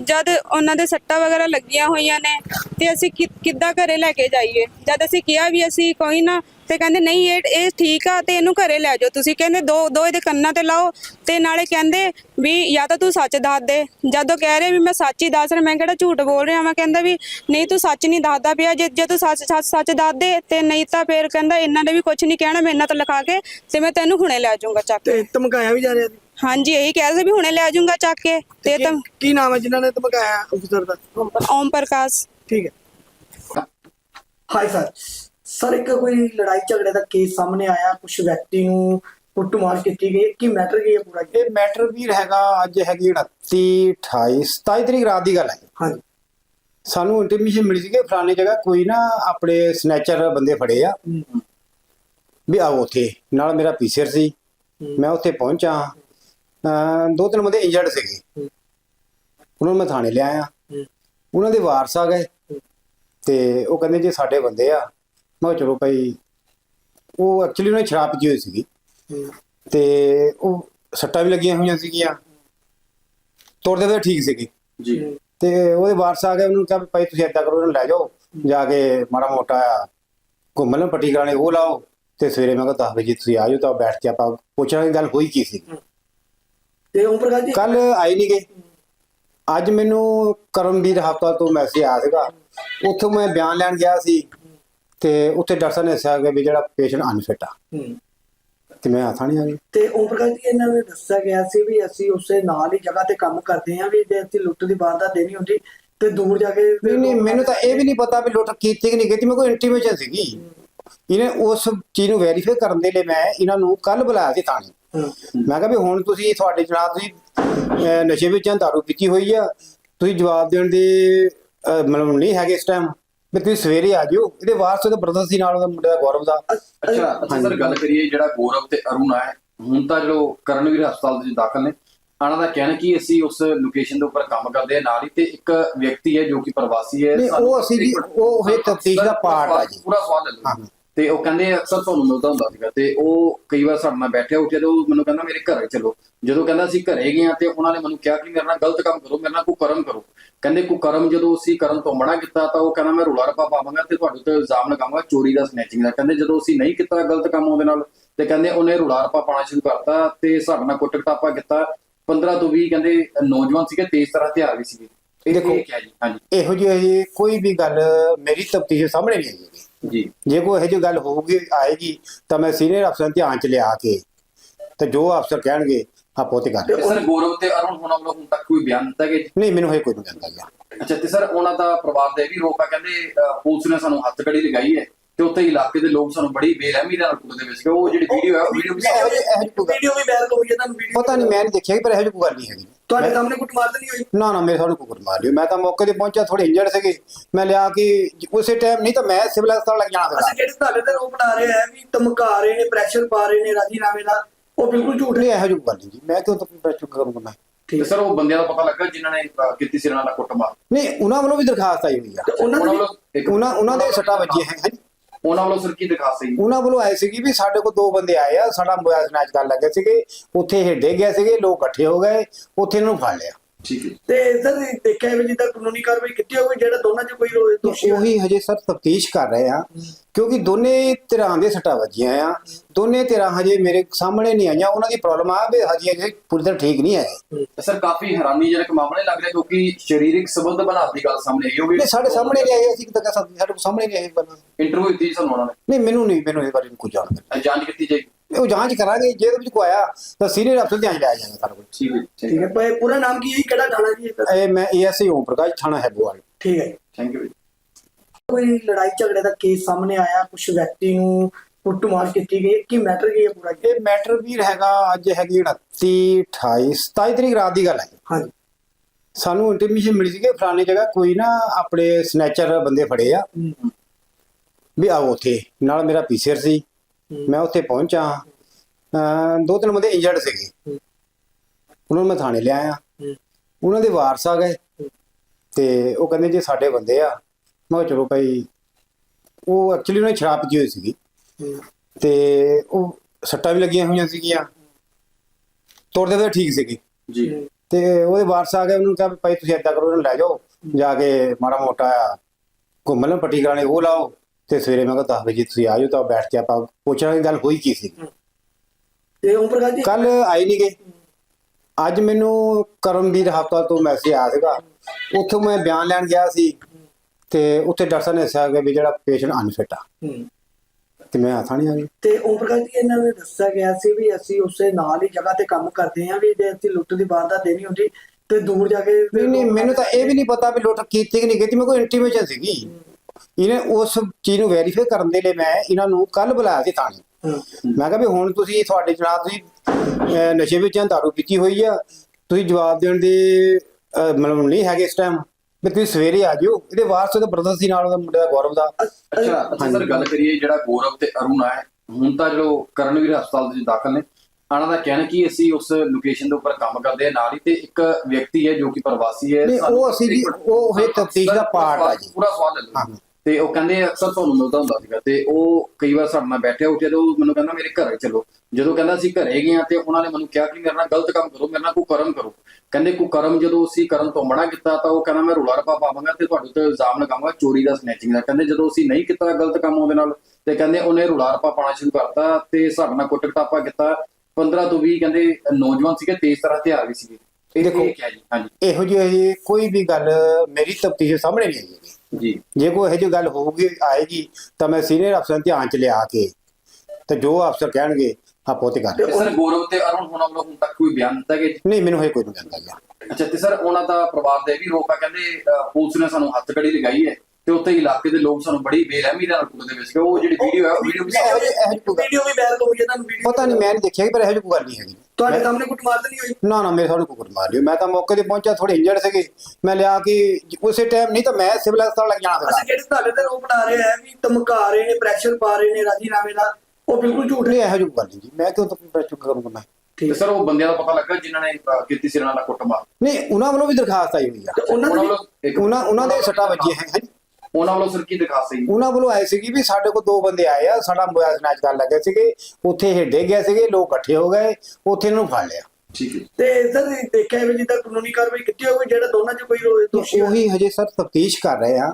ਜਦ ਉਹਨਾਂ ਦੇ ਸੱਟਾਂ ਵਗੈਰਾ ਲੱਗੀਆਂ ਹੋਈਆਂ ਨੇ ਤੇ ਅਸੀਂ ਕਿ- ਕਿੱਦਾਂ ਘਰੇ ਲੈ ਕੇ ਜਾਈਏ? ਜਦ ਅਸੀਂ ਕਿਹਾ ਵੀ ਅਸੀਂ ਕੋਈ ਨਾ ਤੇ ਕਹਿੰਦੇ ਨਹੀਂ ਇਹ ਇਹ ਠੀਕ ਆ ਤੇ ਇਹਨੂੰ ਘਰੇ ਲੈ ਜਾਓ। ਤੁਸੀਂ ਕਹਿੰਦੇ ਦੋ ਦੋ ਇਹਦੇ ਕੰਨਾਂ ਤੇ ਲਾਓ। ਤੇ ਨਾਲੇ ਕਹਿੰਦੇ ਵੀ ਜਾਂ ਤਾਂ ਤੂੰ ਸੱਚ ਦੱਸ ਦੇ। ਜਦੋਂ ਕਹਿ ਰਹੇ ਵੀ ਮੈਂ ਸੱਚ ਹੀ ਦੱਸ ਰਿਹਾ ਮੈਂ ਕਿਹੜਾ ਝੂਠ ਬੋਲ ਰਿਹਾ ਮੈਂ ਕਹਿੰਦਾ ਵੀ ਨਹੀਂ ਤੂੰ ਸੱਚ ਨਹੀਂ ਦੱਸਦਾ ਪਿਆ। ਜੇ ਜੇ ਤੂੰ ਸੱਚ ਸੱਚ ਸੱਚ ਦੱਸ ਦੇ ਤੇ ਨਹੀਂ ਤਾਂ ਫੇਰ ਕਹਿੰਦਾ ਇਹਨਾਂ ਨੇ ਵੀ ਕੁਝ ਨਹੀਂ ਕਹਿਣਾ ਮੇਰੇ ਨਾਲ ਤਾਂ ਲਿਖਾ ਕੇ ਤੇ ਮੈਂ ਤੈਨੂੰ ਹੁਣੇ ਲੈ ਜਾਊਂਗਾ ਚੱਕ ਕੇ। ਤੇ ਧਮਕਾਇਆ ਵੀ ਜਾ ਰਿਹਾ ਸੀ? ਹਾਂਜੀ ਇਹੀ ਕਹਿ ਰਹੇ ਸੀ ਵੀ ਹੁਣੇ ਲੈ ਜਾਊਂਗਾ ਚੱਕ ਕੇ। ਤੇ ਤਾਂ ਕੀ- ਕੀ ਨਾਮ ਹੈ ਜਿਨ੍ਹਾਂ ਨੇ ਧਮਕਾਇਆ ਅਫਸਰ ਦਾ? ਓਮ ਪ੍ਰਕਾਸ਼। ਠੀਕ ਹੈ। ਹਾਈ ਸਰ ਸਰ ਇੱਕ ਕੋਈ ਲੜਾਈ ਝਗੜੇ ਦਾ ਕੇਸ ਸਾਹਮਣੇ ਆਇਆ ਕੁਝ ਵਿਅਕਤੀ ਨੂੰ ਕੁੱਟਮਾਰ ਕੀਤੀ ਗਈ ਕੀ ਮੈਟਰ ਕੀ ਹੈ ਪੂਰਾ? ਇਹ ਮੈਟਰ ਵੀਰ ਹੈਗਾ ਅੱਜ ਹੈਗੀ 29 28 27 ਤਰੀਕ ਰਾਤ ਦੀ ਗੱਲ ਹੈ। ਹਾਂਜੀ। ਸਾਨੂੰ ਇੰਟੀਮੇਸ਼ਨ ਮਿਲੀ ਸੀ ਕਿ ਫਲਾਣੀ ਜਗ੍ਹਾ ਕੋਈ ਨਾ ਆਪਣੇ ਸਨੈਚਰ ਬੰਦੇ ਫੜੇ ਆ। ਵੀ ਆਓ ਉੱਥੇ ਨਾਲ ਮੇਰਾ ਪੀਸੀਆਰ ਸੀ। ਮੈਂ ਉੱਥੇ ਪਹੁੰਚਾ। ਦੋ ਤਿੰਨ ਬੰਦੇ ਇੰਜਰਡ ਸੀਗੇ। ਉਹਨਾਂ ਨੂੰ ਮੈਂ ਥਾਣੇ ਲਿਆਇਆ। ਉਹਨਾਂ ਦੇ ਵਾਰਸ ਆ ਗਏ। ਤੇ ਉਹ ਕਹਿੰਦੇ ਜੀ ਸਾਡੇ ਬੰਦੇ ਆ ਮੈਂ ਕਿਹਾ ਚਲੋ ਭਾਈ ਉਹ ਐਕਚੁਅਲੀ ਉਹਨੇ ਸ਼ਰਾਬ ਪੀਤੀ ਹੋਈ ਸੀਗੀ। ਤੇ ਉਹ ਸੱਟਾਂ ਵੀ ਲੱਗੀਆਂ ਹੋਈਆਂ ਸੀਗੀਆਂ। ਤੁਰਦੇ ਤਾਂ ਠੀਕ ਸੀਗੇ। ਜੀ। ਤੇ ਉਹਦੇ ਵਾਰਸ ਆ ਗਏ ਉਹਨੂੰ ਕਿਹਾ ਭਾਈ ਤੁਸੀਂ ਏਦਾਂ ਕਰੋ ਇਹਨੂੰ ਲੈ ਜਾਓ। ਜਾ ਕੇ ਮਾੜਾ ਮੋਟਾ ਘੁੰਮਣ ਪੱਟੀ ਕਰਾਣੇ ਉਹ ਲਾਓ। ਤੇ ਸਵੇਰੇ ਮੈਂ ਕਿਹਾ 10 ਵਜੇ ਤੁਸੀਂ ਆ ਜਾਓ ਤਾਂ ਬੈਠ ਕੇ ਆਪਾਂ ਪੁੱਛਾਂਗੇ ਗੱਲ ਹੋਈ ਕੀ ਸੀ। ਤੇ ਓਮ ਪ੍ਰਕਾਸ਼ ਜੀ ਕੱਲ ਆਈ ਨਹੀਂ ਗਏ ਅੱਜ ਮੈਨੂੰ ਕਰਮਵੀਰ ਹਸਪਤਾਲ ਤੋਂ ਮੈਸੇਜ ਆਇਆ ਸੀਗਾ। ਉੱਥੋਂ ਮੈਂ ਬਿਆਨ ਲੈਣ ਗਿਆ ਸੀ। ਤੇ ਉੱਥੇ ਡਾਕਟਰ ਸਾਹਿਬ ਨੇ ਦੱਸਿਆ ਕਿ ਵੀ ਜਿਹੜਾ ਪੇਸ਼ੈਂਟ ਅਨਫਿਟ ਆ। ਹੂੰ। ਤੇ ਮੈਂ ਆਥਾ ਨਹੀਂ ਆ ਗਈ। ਤੇ ਓਮ ਪ੍ਰਕਾਸ਼ ਜੀ ਇਹਨਾਂ ਨੇ ਦੱਸਿਆ ਗਿਆ ਸੀ ਵੀ ਅਸੀਂ ਉਸੇ ਨਾਲ ਹੀ ਜਗ੍ਹਾ ਤੇ ਕੰਮ ਕਰਦੇ ਹਾਂ ਵੀ ਜੇ ਅਸੀਂ ਲੁੱਟ ਦੀ ਵਾਰਦਾਤ ਦੇਣੀ ਹੁੰਦੀ ਤੇ ਦੂਰ ਜਾ ਕੇ ਨਹੀਂ ਨਹੀਂ ਮੈਨੂੰ ਤਾਂ ਇਹ ਵੀ ਨਹੀਂ ਪਤਾ ਵੀ ਲੁੱਟ ਕੀਤੀ ਕਿ ਨਹੀਂ ਕੀਤੀ ਮੇਰੇ ਕੋਲ ਇੰਟੀਮੇਸ਼ਨ ਸੀਗੀ। ਇਹਨੇ ਉਸ ਚੀਜ਼ ਨੂੰ ਵੈਰੀਫਾਈ ਕਰਨ ਦੇ ਲਈ ਮੈਂ ਇਹਨਾਂ ਨੂੰ ਕੱਲ ਬੁਲਾਇਆ ਸੀ ਥਾਣੇ। ਹੂੰ। ਮੈਂ ਕਿਹਾ ਵੀ ਹੁਣ ਤੁਸੀਂ ਤੁਹਾਡੇ ਜਨਾਬ ਤੁਸੀਂ ਨਸ਼ੇ ਵਿੱਚ ਜਾਂ ਦਾਰੂ ਪੀਤੀ ਹੋਈ ਆ ਤੁਸੀਂ ਜਵਾਬ ਦੇਣ ਦੇ ਮਤਲਬ ਨਹੀਂ ਹੈਗੇ ਇਸ ਟਾਈਮ ਵੀ ਤੁਸੀਂ ਸਵੇਰੇ ਆ ਜਿਓ ਇਹਦੇ ਵਾਰਸ ਉਹਦਾ ਬ੍ਰਦਰ ਸੀ ਨਾਲ ਉਹਦਾ ਮੁੰਡੇ ਦਾ ਗੌਰਵ ਦਾ ਅੱਛਾ ਅੱਛਾ ਸਰ ਗੱਲ ਕਰੀਏ ਜਿਹੜਾ ਗੌਰਵ ਤੇ ਅਰੁਣ ਹੈ ਹੁਣ ਤਾਂ ਜੋ ਕਰਨਵੀਰ ਹਸਪਤਾਲ ਦੇ ਵਿੱਚ ਦਾਖਲ ਨੇ ਉਹਨਾਂ ਦਾ ਕਹਿਣਾ ਕਿ ਅਸੀਂ ਉਸ ਲੋਕੇਸ਼ਨ ਦੇ ਉੱਪਰ ਕੰਮ ਕਰਦੇ ਹਾਂ ਨਾਲ ਹੀ ਤੇ ਇੱਕ ਵਿਅਕਤੀ ਹੈ ਜੋ ਕਿ ਪ੍ਰਵਾਸੀ ਹੈ ਉਹ ਅਸੀਂ ਜੀ- ਉਹ ਇਹ ਤਫਤੀਸ਼ ਦਾ part ਆ ਜੀ। ਪੂਰਾ ਸਵਾਲ ਲੈ ਲਓ ਹਾਂ। ਤੇ ਉਹ ਕਹਿੰਦੇ ਅਕਸਰ ਤੁਹਾਨੂੰ ਮਿਲਦਾ ਹੁੰਦਾ ਸੀਗਾ ਤੇ ਉਹ ਕਈ ਵਾਰ ਸਾਡੇ ਨਾਲ ਬੈਠਿਆ ਉੱਠਿਆ ਤੇ ਉਹ ਮੈਨੂੰ ਕਹਿੰਦਾ ਮੇਰੇ ਘਰੇ ਚਲੋ। ਜਦੋਂ ਕਹਿੰਦਾ ਅਸੀਂ ਘਰੇ ਗਏ ਤੇ ਉਹਨਾਂ ਨੇ ਮੈਨੂੰ ਕਿਹਾ ਕਿ ਮੇਰੇ ਨਾਲ ਗਲਤ ਕੰਮ ਕਰੋ ਮੇਰੇ ਨਾਲ ਕੁਕਰਮ ਕਰੋ। ਕਹਿੰਦੇ ਕੁਕਰਮ ਜਦੋਂ ਅਸੀਂ ਕਰਨ ਤੋਂ ਮਨਾ ਕੀਤਾ ਤਾਂ ਉਹ ਕਹਿੰਦਾ ਮੈਂ ਰੋਲਾ ਰੱਪਾ ਪਾਵਾਂਗਾ ਤੇ ਤੁਹਾਡੇ ਤੇ ਇਲਜ਼ਾਮ ਲਗਾਵਾਂਗਾ ਚੋਰੀ ਦਾ ਸਨੈਚਿੰਗ ਦਾ। ਕਹਿੰਦੇ ਜਦੋਂ ਅਸੀਂ ਨਹੀਂ ਕੀਤਾ ਗਲਤ ਕੰਮ ਉਹਦੇ ਨਾਲ ਤੇ ਕਹਿੰਦੇ ਉਹਨੇ ਰੋਲਾ ਰੱਪਾ ਪਾਣਾ ਸ਼ੁਰੂ ਕਰਤਾ ਤੇ ਸਾਡੇ ਨਾਲ ਕੁੱਟ ਕਟਾਪਾ ਕੀਤਾ। 15 ਤੋਂ 20 ਕਹਿੰਦੇ ਨੌਜਵਾਨ ਸੀਗੇ ਤੇਜ਼ ਤਰ੍ਹਾਂ ਹਥਿਆਰ ਵੀ ਸੀਗੇ। ਇਹ ਦੇਖੋ। ਇਹੋ ਜਿਹੀ ਕੋਈ ਵੀ ਗੱਲ ਮੇਰੀ ਤਫਤੀਸ਼ ਸਾਹਮਣੇ ਨਹੀਂ ਆਈ ਜੀ। ਜੇ ਕੋਈ ਇਹੋ ਜਿਹੀ ਗੱਲ ਹੋਊਗੀ ਆਏਗੀ ਤਾਂ ਮੈਂ ਸੀਨੀਅਰ ਅਫਸਰਾਂ ਧਿਆਨ ਚ ਲਿਆ ਕੇ ਤੇ ਜੋ ਅਫਸਰ ਕਹਿਣਗੇ ਆਪੋ ਤੇ ਕਰ ਸਰ ਗੌਰਵ ਤੇ ਅਰੁਣ ਹੋਣਾ ਵੱਲੋਂ ਹੁਣ ਤੱਕ ਕੋਈ ਬਿਆਨ ਦਿੱਤਾ ਗਿਆ? ਨਹੀਂ ਮੈਨੂੰ ਇਹ ਕੋਈ ਨਹੀਂ ਕਹਿੰਦਾ ਗਿਆ। ਅੱਛਾ ਤੇ ਸਰ ਉਹਨਾਂ ਦਾ ਪਰਿਵਾਰ ਦਾ ਵੀ ਰੋਪ ਕਹਿੰਦੇ ਪੁਲਿਸ ਨੇ ਸਾਨੂੰ ਹੱਥਕੜੀ ਲਗਾਈ ਹੈ। ਤੇ ਉੱਥੇ ਇਲਾਕੇ ਦੇ ਲੋਕ ਸਾਨੂੰ ਬੜੀ ਬੇਰਹਿਮੀ ਨਾਲ ਕੁੱਟਦੇ ਸੀ ਉਹ ਜਿਹੜੀ ਵੀਡੀਓ ਹੈ ਉਹ ਵੀਡੀਓ ਵੀ ਇਹੋ ਜਿਹੀ- ਇਹੋ ਜਿਹੀ ਕੋਈ ਗੱਲ- ਵੀਡੀਓ ਵੀ ਵਾਇਰਲ ਹੋਈ ਹੈ ਤੁਹਾਨੂੰ ਵੀਡੀਓ ਪਤਾ ਨਹੀਂ ਮੈਂ ਨਹੀਂ ਦੇਖਿਆ ਪਰ ਇਹੋ ਜਿਹੀ ਕੋਈ ਗੱਲ ਨਹੀਂ ਹੈਗੀ। ਤੁਹਾਡੇ ਸਾਹਮਣੇ ਕੁੱਟਮਾਰ ਤਾਂ ਨਹੀਂ ਹੋਈ? ਨਾ ਨਾ ਮੇਰੇ ਸਾਨੂੰ ਕੁਕਰ ਮਾਰ ਲਿਓ ਮੈਂ ਤਾਂ ਮੌਕੇ ਤੇ ਪਹੁੰਚਿਆ ਥੋੜੇ ਇੰਜਰਡ ਸੀਗੇ। ਮੈਂ ਲਿਆ ਕਿ ਉਸੇ ਟਾਈਮ ਨਹੀਂ ਤਾਂ ਮੈਂ ਸਿਵਲ ਹਸਪਤਾਲ ਲੱਗ ਜਾਣਾ ਅਸੀਂ ਸੀਗਾ ਜਿਹੜੇ ਤੁਹਾਡੇ ਤੇ ਰੋਪ ਲਾ ਰਹੇ ਆ ਵੀ ਧਮਕਾ ਰਹੇ ਨੇ ਪ੍ਰੈਸ਼ਰ ਪਾ ਰਹੇ ਨੇ ਰਾਜੀਨਾਮੇ ਦਾ। ਉਹ ਬਿਲਕੁਲ ਝੂਠ ਨਹੀਂ ਹੈ। ਇਹੋ ਜਿਹੀ ਕੋਈ ਗੱਲ ਨਹੀਂ ਜੀ। ਮੈਂ ਕਿਉਂ ਤਾਂ ਪ੍ਰੈਸ਼ਰ ਕਰੂੰਗਾ ਮੈਂ ਤੇ ਸਰ ਉਹ ਬੰਦਿਆਂ ਦਾ ਪਤਾ ਲੱਗਾ ਜਿਨ੍ਹਾਂ ਨੇ ਕੀਤੀ ਸੀ ਇਹਨਾਂ ਨਾਲ ਕੁੱਟਮਾਰ? ਨਹੀਂ ਉਹਨਾਂ ਵੱਲੋਂ ਵੀ ਦਰਖਾਸਤ ਆਈ ਹੋਈ ਆ। ਤੇ ਉਹਨਾਂ ਉਹਨਾਂ ਦੀ ਵੱਲੋਂ ਇੱਕ ਉਹਨਾਂ ਉਹਨਾਂ ਦੇ ਸੱਟਾਂ ਵੱਜੀਆਂ ਹੈ ਹਾਂਜੀ। ਉਹਨਾਂ ਵੱਲੋਂ ਸਰ ਕੀ ਦਿਖਾ ਸੀ ਉਹਨਾਂ ਵੱਲੋਂ ਆਏ ਸੀਗੀ ਵੀ ਸਾਡੇ ਕੋਲ ਦੋ ਬੰਦੇ ਆਏ ਆ, ਸਾਡਾ ਮੋਬਾਈਲ ਸਨੈਚ ਕਰਨ ਲੱਗੇ ਸੀਗੇ, ਉੱਥੇ ਹੇਡੇ ਗਏ ਸੀਗੇ, ਲੋਕ ਇਕੱਠੇ ਹੋ ਗਏ, ਉੱਥੇ ਇਹਨਾਂ ਨੂੰ ਫੜ ਲਿਆ। ਠੀਕ ਹੈ। ਤੇ ਸਰ ਦੇਖਿਆ ਵੀ ਜਿੱਦਾਂ ਕਾਨੂੰਨੀ ਕਾਰਵਾਈ ਕੀਤੀ ਹੋਵੇ ਜਿਹੜਾ ਦੋਨਾਂ 'ਚ ਕੋਈ ਦੋਸ਼ੀ ਹੋਵੇ ਉਹੀ ਹਜੇ ਸਰ ਤਫਤੀਸ਼ ਕਰ ਰਹੇ ਆ ਕਿਉਂਕਿ ਦੋਨੇ ਧਿਰਾਂ ਦੇ ਸੱਟਾਂ ਵੱਜੀਆਂ ਆ। ਦੋਨੇ ਧਿਰਾਂ ਹਜੇ ਮੇਰੇ ਸਾਹਮਣੇ ਨਹੀਂ ਆਈਆਂ ਉਹਨਾਂ ਦੀ ਪ੍ਰੋਬਲਮ ਆ ਵੀ ਹਜੇ ਹਜੇ ਪੂਰੀ ਤਰ੍ਹਾਂ ਠੀਕ ਨਹੀਂ ਹੈ ਤੇ ਸਰ ਕਾਫੀ ਹੈਰਾਨੀਜਨਕ ਮਾਮਲੇ ਲੱਗ ਰਿਹਾ ਕਿਉਂਕਿ ਸਰੀਰਕ ਸਬੰਧ ਬਣਾਉਣ ਦੀ ਗੱਲ ਸਾਹਮਣੇ ਆਈ ਹੋਵੇ ਨਹੀਂ ਸਾਡੇ ਸਾਹਮਣੇ ਨਹੀਂ ਆਏ ਅਸੀਂ ਸਕਦੇ ਸਾਡੇ ਕੋਲ ਸਾਹਮਣੇ ਨਹੀਂ ਆਏ ਗੱਲ। ਇੰਟਰਵਿਊ ਦਿੱਤੀ ਸਾਨੂੰ ਉਹਨਾਂ ਨੇ। ਨਹੀਂ ਮੈਨੂੰ ਨਹੀਂ ਮੈਨੂੰ ਇਸ ਬਾਰੇ ਕੁਝ ਜਾਣਕਾਰੀ ਜਾਂਚ ਕੀਤੀ ਜਾਏਗੀ। ਉਹ ਜਾਂਚ ਕਰਾਂਗੇ ਜੇ ਇਹਦੇ ਵਿੱਚ ਕੋਈ ਆਇਆ ਤਾਂ ਸੀਨੀਅਰ ਅਫਸਰ ਧਿਆਨ ਲਿਆ ਜਾਏਗਾ ਸਾਡੇ ਕੋਲ ਠੀਕ ਹੈ ਠੀਕ ਹੈ ਪਰ ਪੂਰਾ ਨਾਮ ਕੀ ਹੈ ਜੀ? ਕਿਹੜਾ ਥਾਣਾ ਜੀ ਇਹ? ਇਹ ਮੈਂ ਏਐਸਆਈ ਓਮ ਪ੍ਰਕਾਸ਼ ਥਾਣਾ ਹੈਬੋਵਾਲ। ਠੀਕ ਹੈ। ਥੈਂਕ ਯੂ ਕੋਈ ਲੜਾਈ ਝਗੜੇ ਦਾ ਕੇਸ ਸਾਹਮਣੇ ਆਇਆ ਕੁਝ ਵਿਅਕਤੀ ਨੂੰ ਕੁੱਟਮਾਰ ਕੀਤੀ ਗਈ ਕੀ ਮੈਟਰ ਕੀ ਹੈ ਪੂਰਾ ਜੀ? ਇਹ ਮੈਟਰ ਵੀਰ ਹੈਗਾ ਅੱਜ ਹੈਗੀ 29 28 27 ਤਰੀਕ ਰਾਤ ਦੀ ਗੱਲ ਹੈ। ਹਾਂਜੀ। ਸਾਨੂੰ ਇੰਟੀਮੇਸ਼ਨ ਮਿਲੀ ਸੀ ਕਿ ਫਲਾਣੀ ਜਗ੍ਹਾ ਕੋਈ ਨਾ ਆਪਣੇ ਸਨੈਚਰ ਬੰਦੇ ਫੜੇ ਆ। ਵੀ ਆਓ ਉੱਥੇ ਨਾਲ ਮੇਰਾ ਪੀਸੀਆਰ ਸੀ। ਮੈਂ ਉੱਥੇ ਪਹੁੰਚਾ। ਦੋ ਤਿੰਨ ਬੰਦੇ ਇੰਜਰਡ ਸੀਗੇ। ਉਹਨਾਂ ਨੂੰ ਮੈਂ ਥਾਣੇ ਲਿਆਇਆ। ਉਹਨਾਂ ਦੇ ਵਾਰਸ ਆ ਗਏ। ਤੇ ਉਹ ਕਹਿੰਦੇ ਜੇ ਸਾਡੇ ਬੰਦੇ ਆ ਮੈਂ ਕਿਹਾ ਚਲੋ ਭਾਈ ਉਹ ਐਕਚੁਅਲੀ ਉਹਨੇ ਸ਼ਰਾਬ ਪੀਤੀ ਹੋਈ ਸੀਗੀ। ਤੇ ਉਹ ਸੱਟਾਂ ਵੀ ਲੱਗੀਆਂ ਹੋਈਆਂ ਸੀਗੀਆਂ। ਤੁਰਦੇ ਤਾਂ ਠੀਕ ਸੀਗੇ। ਜੀ। ਤੇ ਉਹਦੇ ਵਾਰਸ ਆ ਗਏ। ਉਹਨੂੰ ਕਿਹਾ ਭਾਈ ਤੁਸੀਂ ਏਦਾਂ ਕਰੋ ਇਹਨੂੰ ਲੈ ਜਾਓ। ਜਾ ਕੇ ਮਾੜਾ ਮੋਟਾ ਘੁੰਮਣ ਪੱਟੀ ਕਰਾਣੇ ਉਹ ਲਾਓ। ਤੇ ਸਵੇਰੇ ਮੈਂ ਕਿਹਾ 10 ਵਜੇ ਤੁਸੀਂ ਆ ਜਾਓ ਤਾਂ ਬੈਠ ਕੇ ਆਪਾਂ ਪੁੱਛਾਂਗੇ ਗੱਲ ਹੋਈ ਕੀ ਸੀ। ਤੇ ਓਮ ਪ੍ਰਕਾਸ਼ ਜੀ ਕੱਲ ਆਈ ਨਹੀਂ ਗਏ ਅੱਜ ਮੈਨੂੰ ਕਰਮਵੀਰ ਹਸਪਤਾਲ ਤੋਂ ਮੈਸੇਜ ਆਇਆ ਸੀਗਾ। ਉੱਥੋਂ ਮੈਂ ਬਿਆਨ ਲੈਣ ਗਿਆ ਸੀ ਤੇ ਉੱਥੇ ਡਾਕਟਰ ਸਾਹਿਬ ਨੇ ਦੱਸਿਆ ਕਿ ਵੀ ਜਿਹੜਾ ਪੇਸ਼ੈਂਟ ਅਨਫਿਟ ਆ। ਤੇ ਮੈਂ ਆਥਾ ਨਹੀਂ ਆ ਗਈ। ਤੇ ਓਮ ਪ੍ਰਕਾਸ਼ ਜੀ ਇਹਨਾਂ ਨੇ ਦੱਸਿਆ ਗਿਆ ਸੀ ਵੀ ਅਸੀਂ ਉਸੇ ਨਾਲ ਹੀ ਜਗ੍ਹਾ ਤੇ ਕੰਮ ਕਰਦੇ ਹਾਂ ਵੀ ਜੇ ਅਸੀਂ ਲੁੱਟ ਦੀ ਵਾਰਦਾਤ ਦੇਣੀ ਹੁੰਦੀ ਤੇ ਦੂਰ ਜਾ ਕੇ ਨਹੀਂ ਨਹੀਂ ਮੈਨੂੰ ਤਾਂ ਇਹ ਵੀ ਨਹੀਂ ਪਤਾ ਵੀ ਲੁੱਟ ਕੀਤੀ ਕਿ ਨਹੀਂ ਕੀਤੀ। ਮੇਰੇ ਕੋਲ ਇੰਟੀਮੇਸ਼ਨ ਸੀਗੀ। ਇਹਨੇ ਉਸ ਚੀਜ਼ ਨੂੰ ਵੈਰੀਫਾਈ ਕਰਨ ਦੇ ਲਈ ਮੈਂ ਇਹਨਾਂ ਨੂੰ ਕੱਲ ਬੁਲਾਇਆ ਸੀ ਥਾਣੇ। ਹੂੰ। ਮੈਂ ਕਿਹਾ ਵੀ ਹੁਣ ਤੁਸੀਂ ਤੁਹਾਡੇ ਜਨਾਬ ਤੁਸੀਂ ਅਹ, ਨਸ਼ੇ ਵਿੱਚ ਜਾਂ ਦਾਰੂ ਪੀਤੀ ਹੋਈ ਆ ਤੁਸੀਂ ਜਵਾਬ ਦੇਣ ਦੇ ਅਹ, ਮਤਲਬ ਨਹੀਂ ਹੈਗੇ ਇਸ ਟਾਈਮ ਵੀ ਤੁਸੀਂ ਸਵੇਰੇ ਆ ਜਿਓ। ਇਹਦੇ ਵਾਰਸ ਉਹਦਾ ਬ੍ਰਦਰ ਸੀ ਨਾਲ ਉਹਦਾ ਮੁੰਡੇ ਦਾ ਗੌਰਵ ਦਾ। ਅੱਛਾ ਅੱਛਾ ਸਰ ਗੱਲ ਕਰੀਏ ਜਿਹੜਾ ਗੌਰਵ ਤੇ ਅਰੁਣ ਹੈ ਹੁਣ ਤਾਂ ਜੋ ਕਰਨਵੀਰ ਹਸਪਤਾਲ ਦੇ ਵਿੱਚ ਦਾਖਲ ਨੇ। ਉਹਨਾਂ ਦਾ ਕਹਿਣਾ ਕਿ ਅਸੀਂ ਉਸ ਲੋਕੇਸ਼ਨ ਦੇ ਉੱਪਰ ਕੰਮ ਕਰਦੇ ਹਾਂ ਨਾਲ ਹੀ ਤੇ ਇੱਕ ਵਿਅਕਤੀ ਹੈ ਜੋ ਕਿ ਪ੍ਰਵਾਸੀ ਹੈ ਨਹੀਂ, ਸਾਨੂੰ ਉਹ ਅਸੀਂ ਜੀ- ਉਹ ਇਹ ਤਫਤੀਸ਼ ਦਾ part ਆ ਜੀ। ਪੂਰਾ ਸਵਾਲ ਲਓ ਹਾਂ। ਤੇ ਉਹ ਕਹਿੰਦੇ ਅਕਸਰ ਤੁਹਾਨੂੰ ਮਿਲਦਾ ਹੁੰਦਾ ਸੀਗਾ ਤੇ ਉਹ ਕਈ ਵਾਰ ਸਾਡੇ ਨਾਲ ਬੈਠਿਆ ਉੱਠਿਆ ਤੇ ਉਹ ਮੈਨੂੰ ਕਹਿੰਦਾ ਮੇਰੇ ਘਰੇ ਚਲੋ। ਜਦੋਂ ਕਹਿੰਦਾ ਅਸੀਂ ਘਰੇ ਗਏ ਤੇ ਉਹਨਾਂ ਨੇ ਮੈਨੂੰ ਕਿਹਾ ਕਿ ਮੇਰੇ ਨਾਲ ਗਲਤ ਕੰਮ ਕਰੋ ਮੇਰੇ ਨਾਲ ਕੁਕਰਮ ਕਰੋ। ਕਹਿੰਦੇ ਕੁਕਰਮ ਜਦੋਂ ਅਸੀਂ ਕਰਨ ਤੋਂ ਮਨਾ ਕੀਤਾ ਤਾਂ ਉਹ ਕਹਿੰਦਾ ਮੈਂ ਰੋਲਾ ਰੱਪਾ ਪਾਵਾਂਗਾ ਤੇ ਤੁਹਾਡੇ ਤੇ ਇਲਜ਼ਾਮ ਲਗਾਵਾਂਗਾ ਚੋਰੀ ਦਾ ਸਨੈਚਿੰਗ ਦਾ। ਕਹਿੰਦੇ ਜਦੋਂ ਅਸੀਂ ਨਹੀਂ ਕੀਤਾ ਗਲਤ ਕੰਮ ਉਹਦੇ ਨਾਲ ਤੇ ਕਹਿੰਦੇ ਉਹਨੇ ਰੁਲਾ ਰਪਾ ਪਾਣਾ ਸ਼ੁਰੂ ਕਰਤਾ ਤੇ ਸਾਡੇ ਨਾਲ ਕੁੱਟ ਕਟਾਪਾ ਕੀਤਾ। 15 ਤੋਂ 20 ਕਹਿੰਦੇ ਨੌਜਵਾਨ ਸੀਗੇ ਤੇਜ਼ ਤਰ੍ਹਾਂ ਹਥਿਆਰ ਵੀ ਸੀਗੇ। ਇਹ ਦੇਖੋ। ਇਹ ਜਿਹੀ ਕੋਈ ਵੀ ਗੱਲ ਮੇਰੀ ਤਫਤੀਸ਼ ਸਾਹਮਣੇ ਨਹੀਂ ਆਈ। ਜੀ। ਜੇ ਕੋਈ ਇਹੋ ਜਿਹੀ ਗੱਲ ਹੋਊਗੀ ਆਏਗੀ ਤਾਂ ਮੈਂ ਸੀਨੀਅਰ ਅਫਸਰਾਂ ਦੇ ਧਿਆਨ ਚ ਲਿਆ ਕੇ ਤੇ ਜੋ ਅਫਸਰ ਕਹਿਣਗੇ ਆਪੋ ਤੇ ਕਰ ਤੇ ਸਰ ਗੌਰਵ ਤੇ ਅਰੁਣ ਹੋਣਾ ਵੱਲੋਂ ਹੁਣ ਤੱਕ ਕੋਈ ਬਿਆਨ ਦਿੱਤਾ ਗਿਆ ਜੀ? ਨਹੀਂ ਮੈਨੂੰ ਇਹ ਕੋਈ ਨਹੀਂ ਕਹਿੰਦਾ ਗਿਆ। ਅੱਛਾ ਤੇ ਸਰ ਉਹਨਾਂ ਦਾ ਪਰਿਵਾਰ ਦਾ ਵੀ ਰੋਪ ਕਹਿੰਦੇ ਪੁਲਿਸ ਨੇ ਸਾਨੂੰ ਹੱਥ ਕੜੀ ਲਗਾਈ ਹੈ। ਤੇ ਉੱਥੇ ਇਲਾਕੇ ਦੇ ਲੋਕ ਸਾਨੂੰ ਬੜੀ ਬੇਰਹਿਮੀ ਨਾਲ ਕੁੱਟਦੇ ਵਿੱਚ ਉਹ ਜਿਹੜੀ ਵੀਡੀਓ ਹੈ ਉਹ ਵੀਡੀਓ ਵੀ ਇਹੋ ਜਿਹੀ- ਇਹੋ ਜਿਹੀ ਕੋਈ ਗੱਲ- ਵੀਡੀਓ ਵੀ ਵਾਇਰਲ ਹੋਈ ਹੈ ਤੁਹਾਨੂੰ ਵੀਡੀਓ ਪਤਾ ਨਹੀਂ ਮੈਂ ਨਹੀਂ ਦੇਖਿਆ ਪਰ ਇਹੋ ਜਿਹੀ ਕੋਈ ਗੱਲ ਨਹੀਂ ਹੈਗੀ। ਤੁਹਾਡੇ ਸਾਹਮਣੇ ਕੁੱਟਮਾਰ ਤਾਂ ਨਹੀਂ ਹੋਈ? ਨਾ ਨਾ ਮੇਰੇ ਸਾਹਮਣੇ ਕੁਕਰ ਮਾਰ ਲਿਓ ਮੈਂ ਤਾਂ ਮੌਕੇ ਤੇ ਪਹੁੰਚਿਆ ਥੋੜੇ ਇੰਜਰਡ ਸੀਗੇ। ਮੈਂ ਲਿਆ ਕੇ ਉਸੇ ਟਾਈਮ ਨਹੀਂ ਤਾਂ ਮੈਂ ਸਿਵਲ ਹਸਪਤਾਲ ਲੱਗ ਜਾਣਾ ਅਸੀਂ ਸੀਗਾ ਜਿਹੜੇ ਤੁਹਾਡੇ ਤੇ ਰੋਪ ਲਾ ਰਹੇ ਆ ਵੀ ਧਮਕਾ ਰਹੇ ਨੇ ਪ੍ਰੈਸ਼ਰ ਪਾ ਰਹੇ ਨੇ ਰਾਜੀਨਾਮੇ ਦਾ। ਉਹ ਬਿਲਕੁਲ ਝੂਠ ਨਹੀਂ ਹੈ ਇਹੋ ਜਿਹੀ ਕੋਈ ਗੱਲ ਨਹੀਂ ਜੀ। ਮੈਂ ਕਿਉਂ ਤਾਂ ਪ੍ਰੈਸ ਚੁੱਕ ਕਰੂੰਗਾ ਮੈਂ ਤੇ ਸਰ ਉਹ ਬੰਦਿਆਂ ਦਾ ਪਤਾ ਲੱਗਾ ਜਿਨ੍ਹਾਂ ਨੇ ਅਹ, ਕੀਤੀ ਸੀ ਇਹਨਾਂ ਨਾਲ ਕੁੱਟਮਾਰ ਨਹੀਂ ਉਹਨਾਂ ਵੱਲੋਂ ਵੀ ਦਰਖਾਸਤ ਆਈ ਹੋਈ ਆ। ਤੇ ਉਹਨਾਂ ਉਹਨਾਂ ਦੀ ਵੱਲੋਂ ਇੱਕ ਉਹਨਾਂ ਉਹਨਾਂ ਦੇ ਸੱਟਾਂ ਵੱਜੀਆਂ ਹੈ ਹਾਂਜੀ। ਉਹਨਾਂ ਵੱਲੋਂ ਸਰ ਕੀ ਦਿਖਾ ਸੀ ਉਹਨਾਂ ਵੱਲੋਂ ਆਏ ਸੀਗੀ ਵੀ ਸਾਡੇ ਕੋਲ ਦੋ ਬੰਦੇ ਆਏ ਆ, ਸਾਡਾ ਮੋਬਾਈਲ ਸਨੈਚ ਕਰਨ ਲੱਗੇ ਸੀਗੇ, ਉੱਥੇ ਹੇਡੇ ਗਏ ਸੀਗੇ, ਲੋਕ ਇਕੱਠੇ ਹੋ ਗਏ, ਉੱਥੇ ਇਹਨਾਂ ਨੂੰ ਫੜ ਲਿਆ। ਠੀਕ ਹੈ। ਤੇ ਸਰ ਦੇਖਿਆ ਵੀ ਜਿੱਦਾਂ ਕਾਨੂੰਨੀ ਕਾਰਵਾਈ ਕੀਤੀ ਹੋਵੇ ਜਿਹੜਾ ਦੋਨਾਂ ਚ ਕੋਈ ਹੋਵੇ ਦੋਸ਼ੀ ਹੋਵੇ। ਉਹੀ ਹਜੇ ਸਰ ਤਫਤੀਸ਼ ਕਰ ਰਹੇ ਆ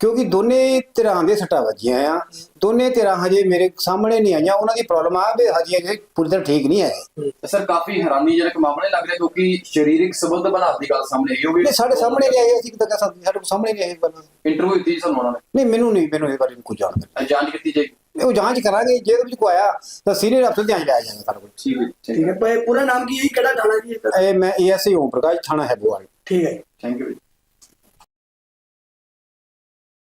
ਕਿਉਂਕਿ ਦੋਨੇ ਧਿਰਾਂ ਦੇ ਸੱਟਾਂ ਵੱਜੀਆਂ ਆ। ਦੋਨੇ ਧਿਰਾਂ ਹਜੇ ਮੇਰੇ ਸਾਹਮਣੇ ਨਹੀਂ ਆਈਆਂ ਉਹਨਾਂ ਦੀ ਪ੍ਰੋਬਲਮ ਆ ਵੀ ਹਜੇ ਹਜੇ ਪੂਰੀ ਤਰ੍ਹਾਂ ਠੀਕ ਨਹੀਂ ਹੈ ਤੇ ਸਰ ਕਾਫੀ ਹੈਰਾਨੀਜਨਕ ਮਾਮਲੇ ਲੱਗ ਰਿਹਾ ਕਿਉਂਕਿ ਸਰੀਰਕ ਸਬੰਧ ਬਣਾਉਣ ਦੀ ਗੱਲ ਸਾਹਮਣੇ ਆਈ ਹੋਵੇ ਨਹੀਂ ਸਾਡੇ ਸਾਹਮਣੇ ਨਹੀਂ ਆਏ ਅਸੀਂ ਕਿਦਾਂ ਕਹਿ ਸਕਦੇ ਸਾਡੇ ਕੋਲ ਸਾਹਮਣੇ ਨਹੀਂ ਗੱਲ। ਇੰਟਰਵਿਊ ਦਿੱਤੀ ਸਾਨੂੰ ਉਹਨਾਂ ਨੇ? ਨਹੀਂ ਮੈਨੂੰ ਨਹੀਂ ਮੈਨੂੰ ਇਹ ਬਾਰੇ ਕੁਝ ਅਹ, ਜਾਂਚ ਕੀਤੀ ਜਾਏਗੀ। ਉਹ ਜਾਂਚ ਕਰਾਂਗੇ ਜੇ ਉਹਦੇ ਵਿੱਚ ਕੋਈ ਆਇਆ ਤਾਂ ਸੀਨੀਅਰ ਅਫਸਰ ਧਿਆਨ ਲਿਆ ਜਾਏਗਾ ਸਾਡੇ ਕੋਲ। ਠੀਕ ਹੈ ਠੀਕ ਹੈ। ਪਰ ਪੂਰਾ ਨਾਮ ਕੀ ਹੈ ਜੀ? ਕਿਹੜਾ ਥਾਣਾ ਜੀ ਇਹ? ਇਹ ਮੈਂ ਏਐਸਆਈ ਓਮ ਪ੍ਰਕਾਸ਼ ਥਾਣਾ ਹੈਬੋਵਾਲ ਠੀਕ ਹੈ ਥੈਂਕ ਯੂ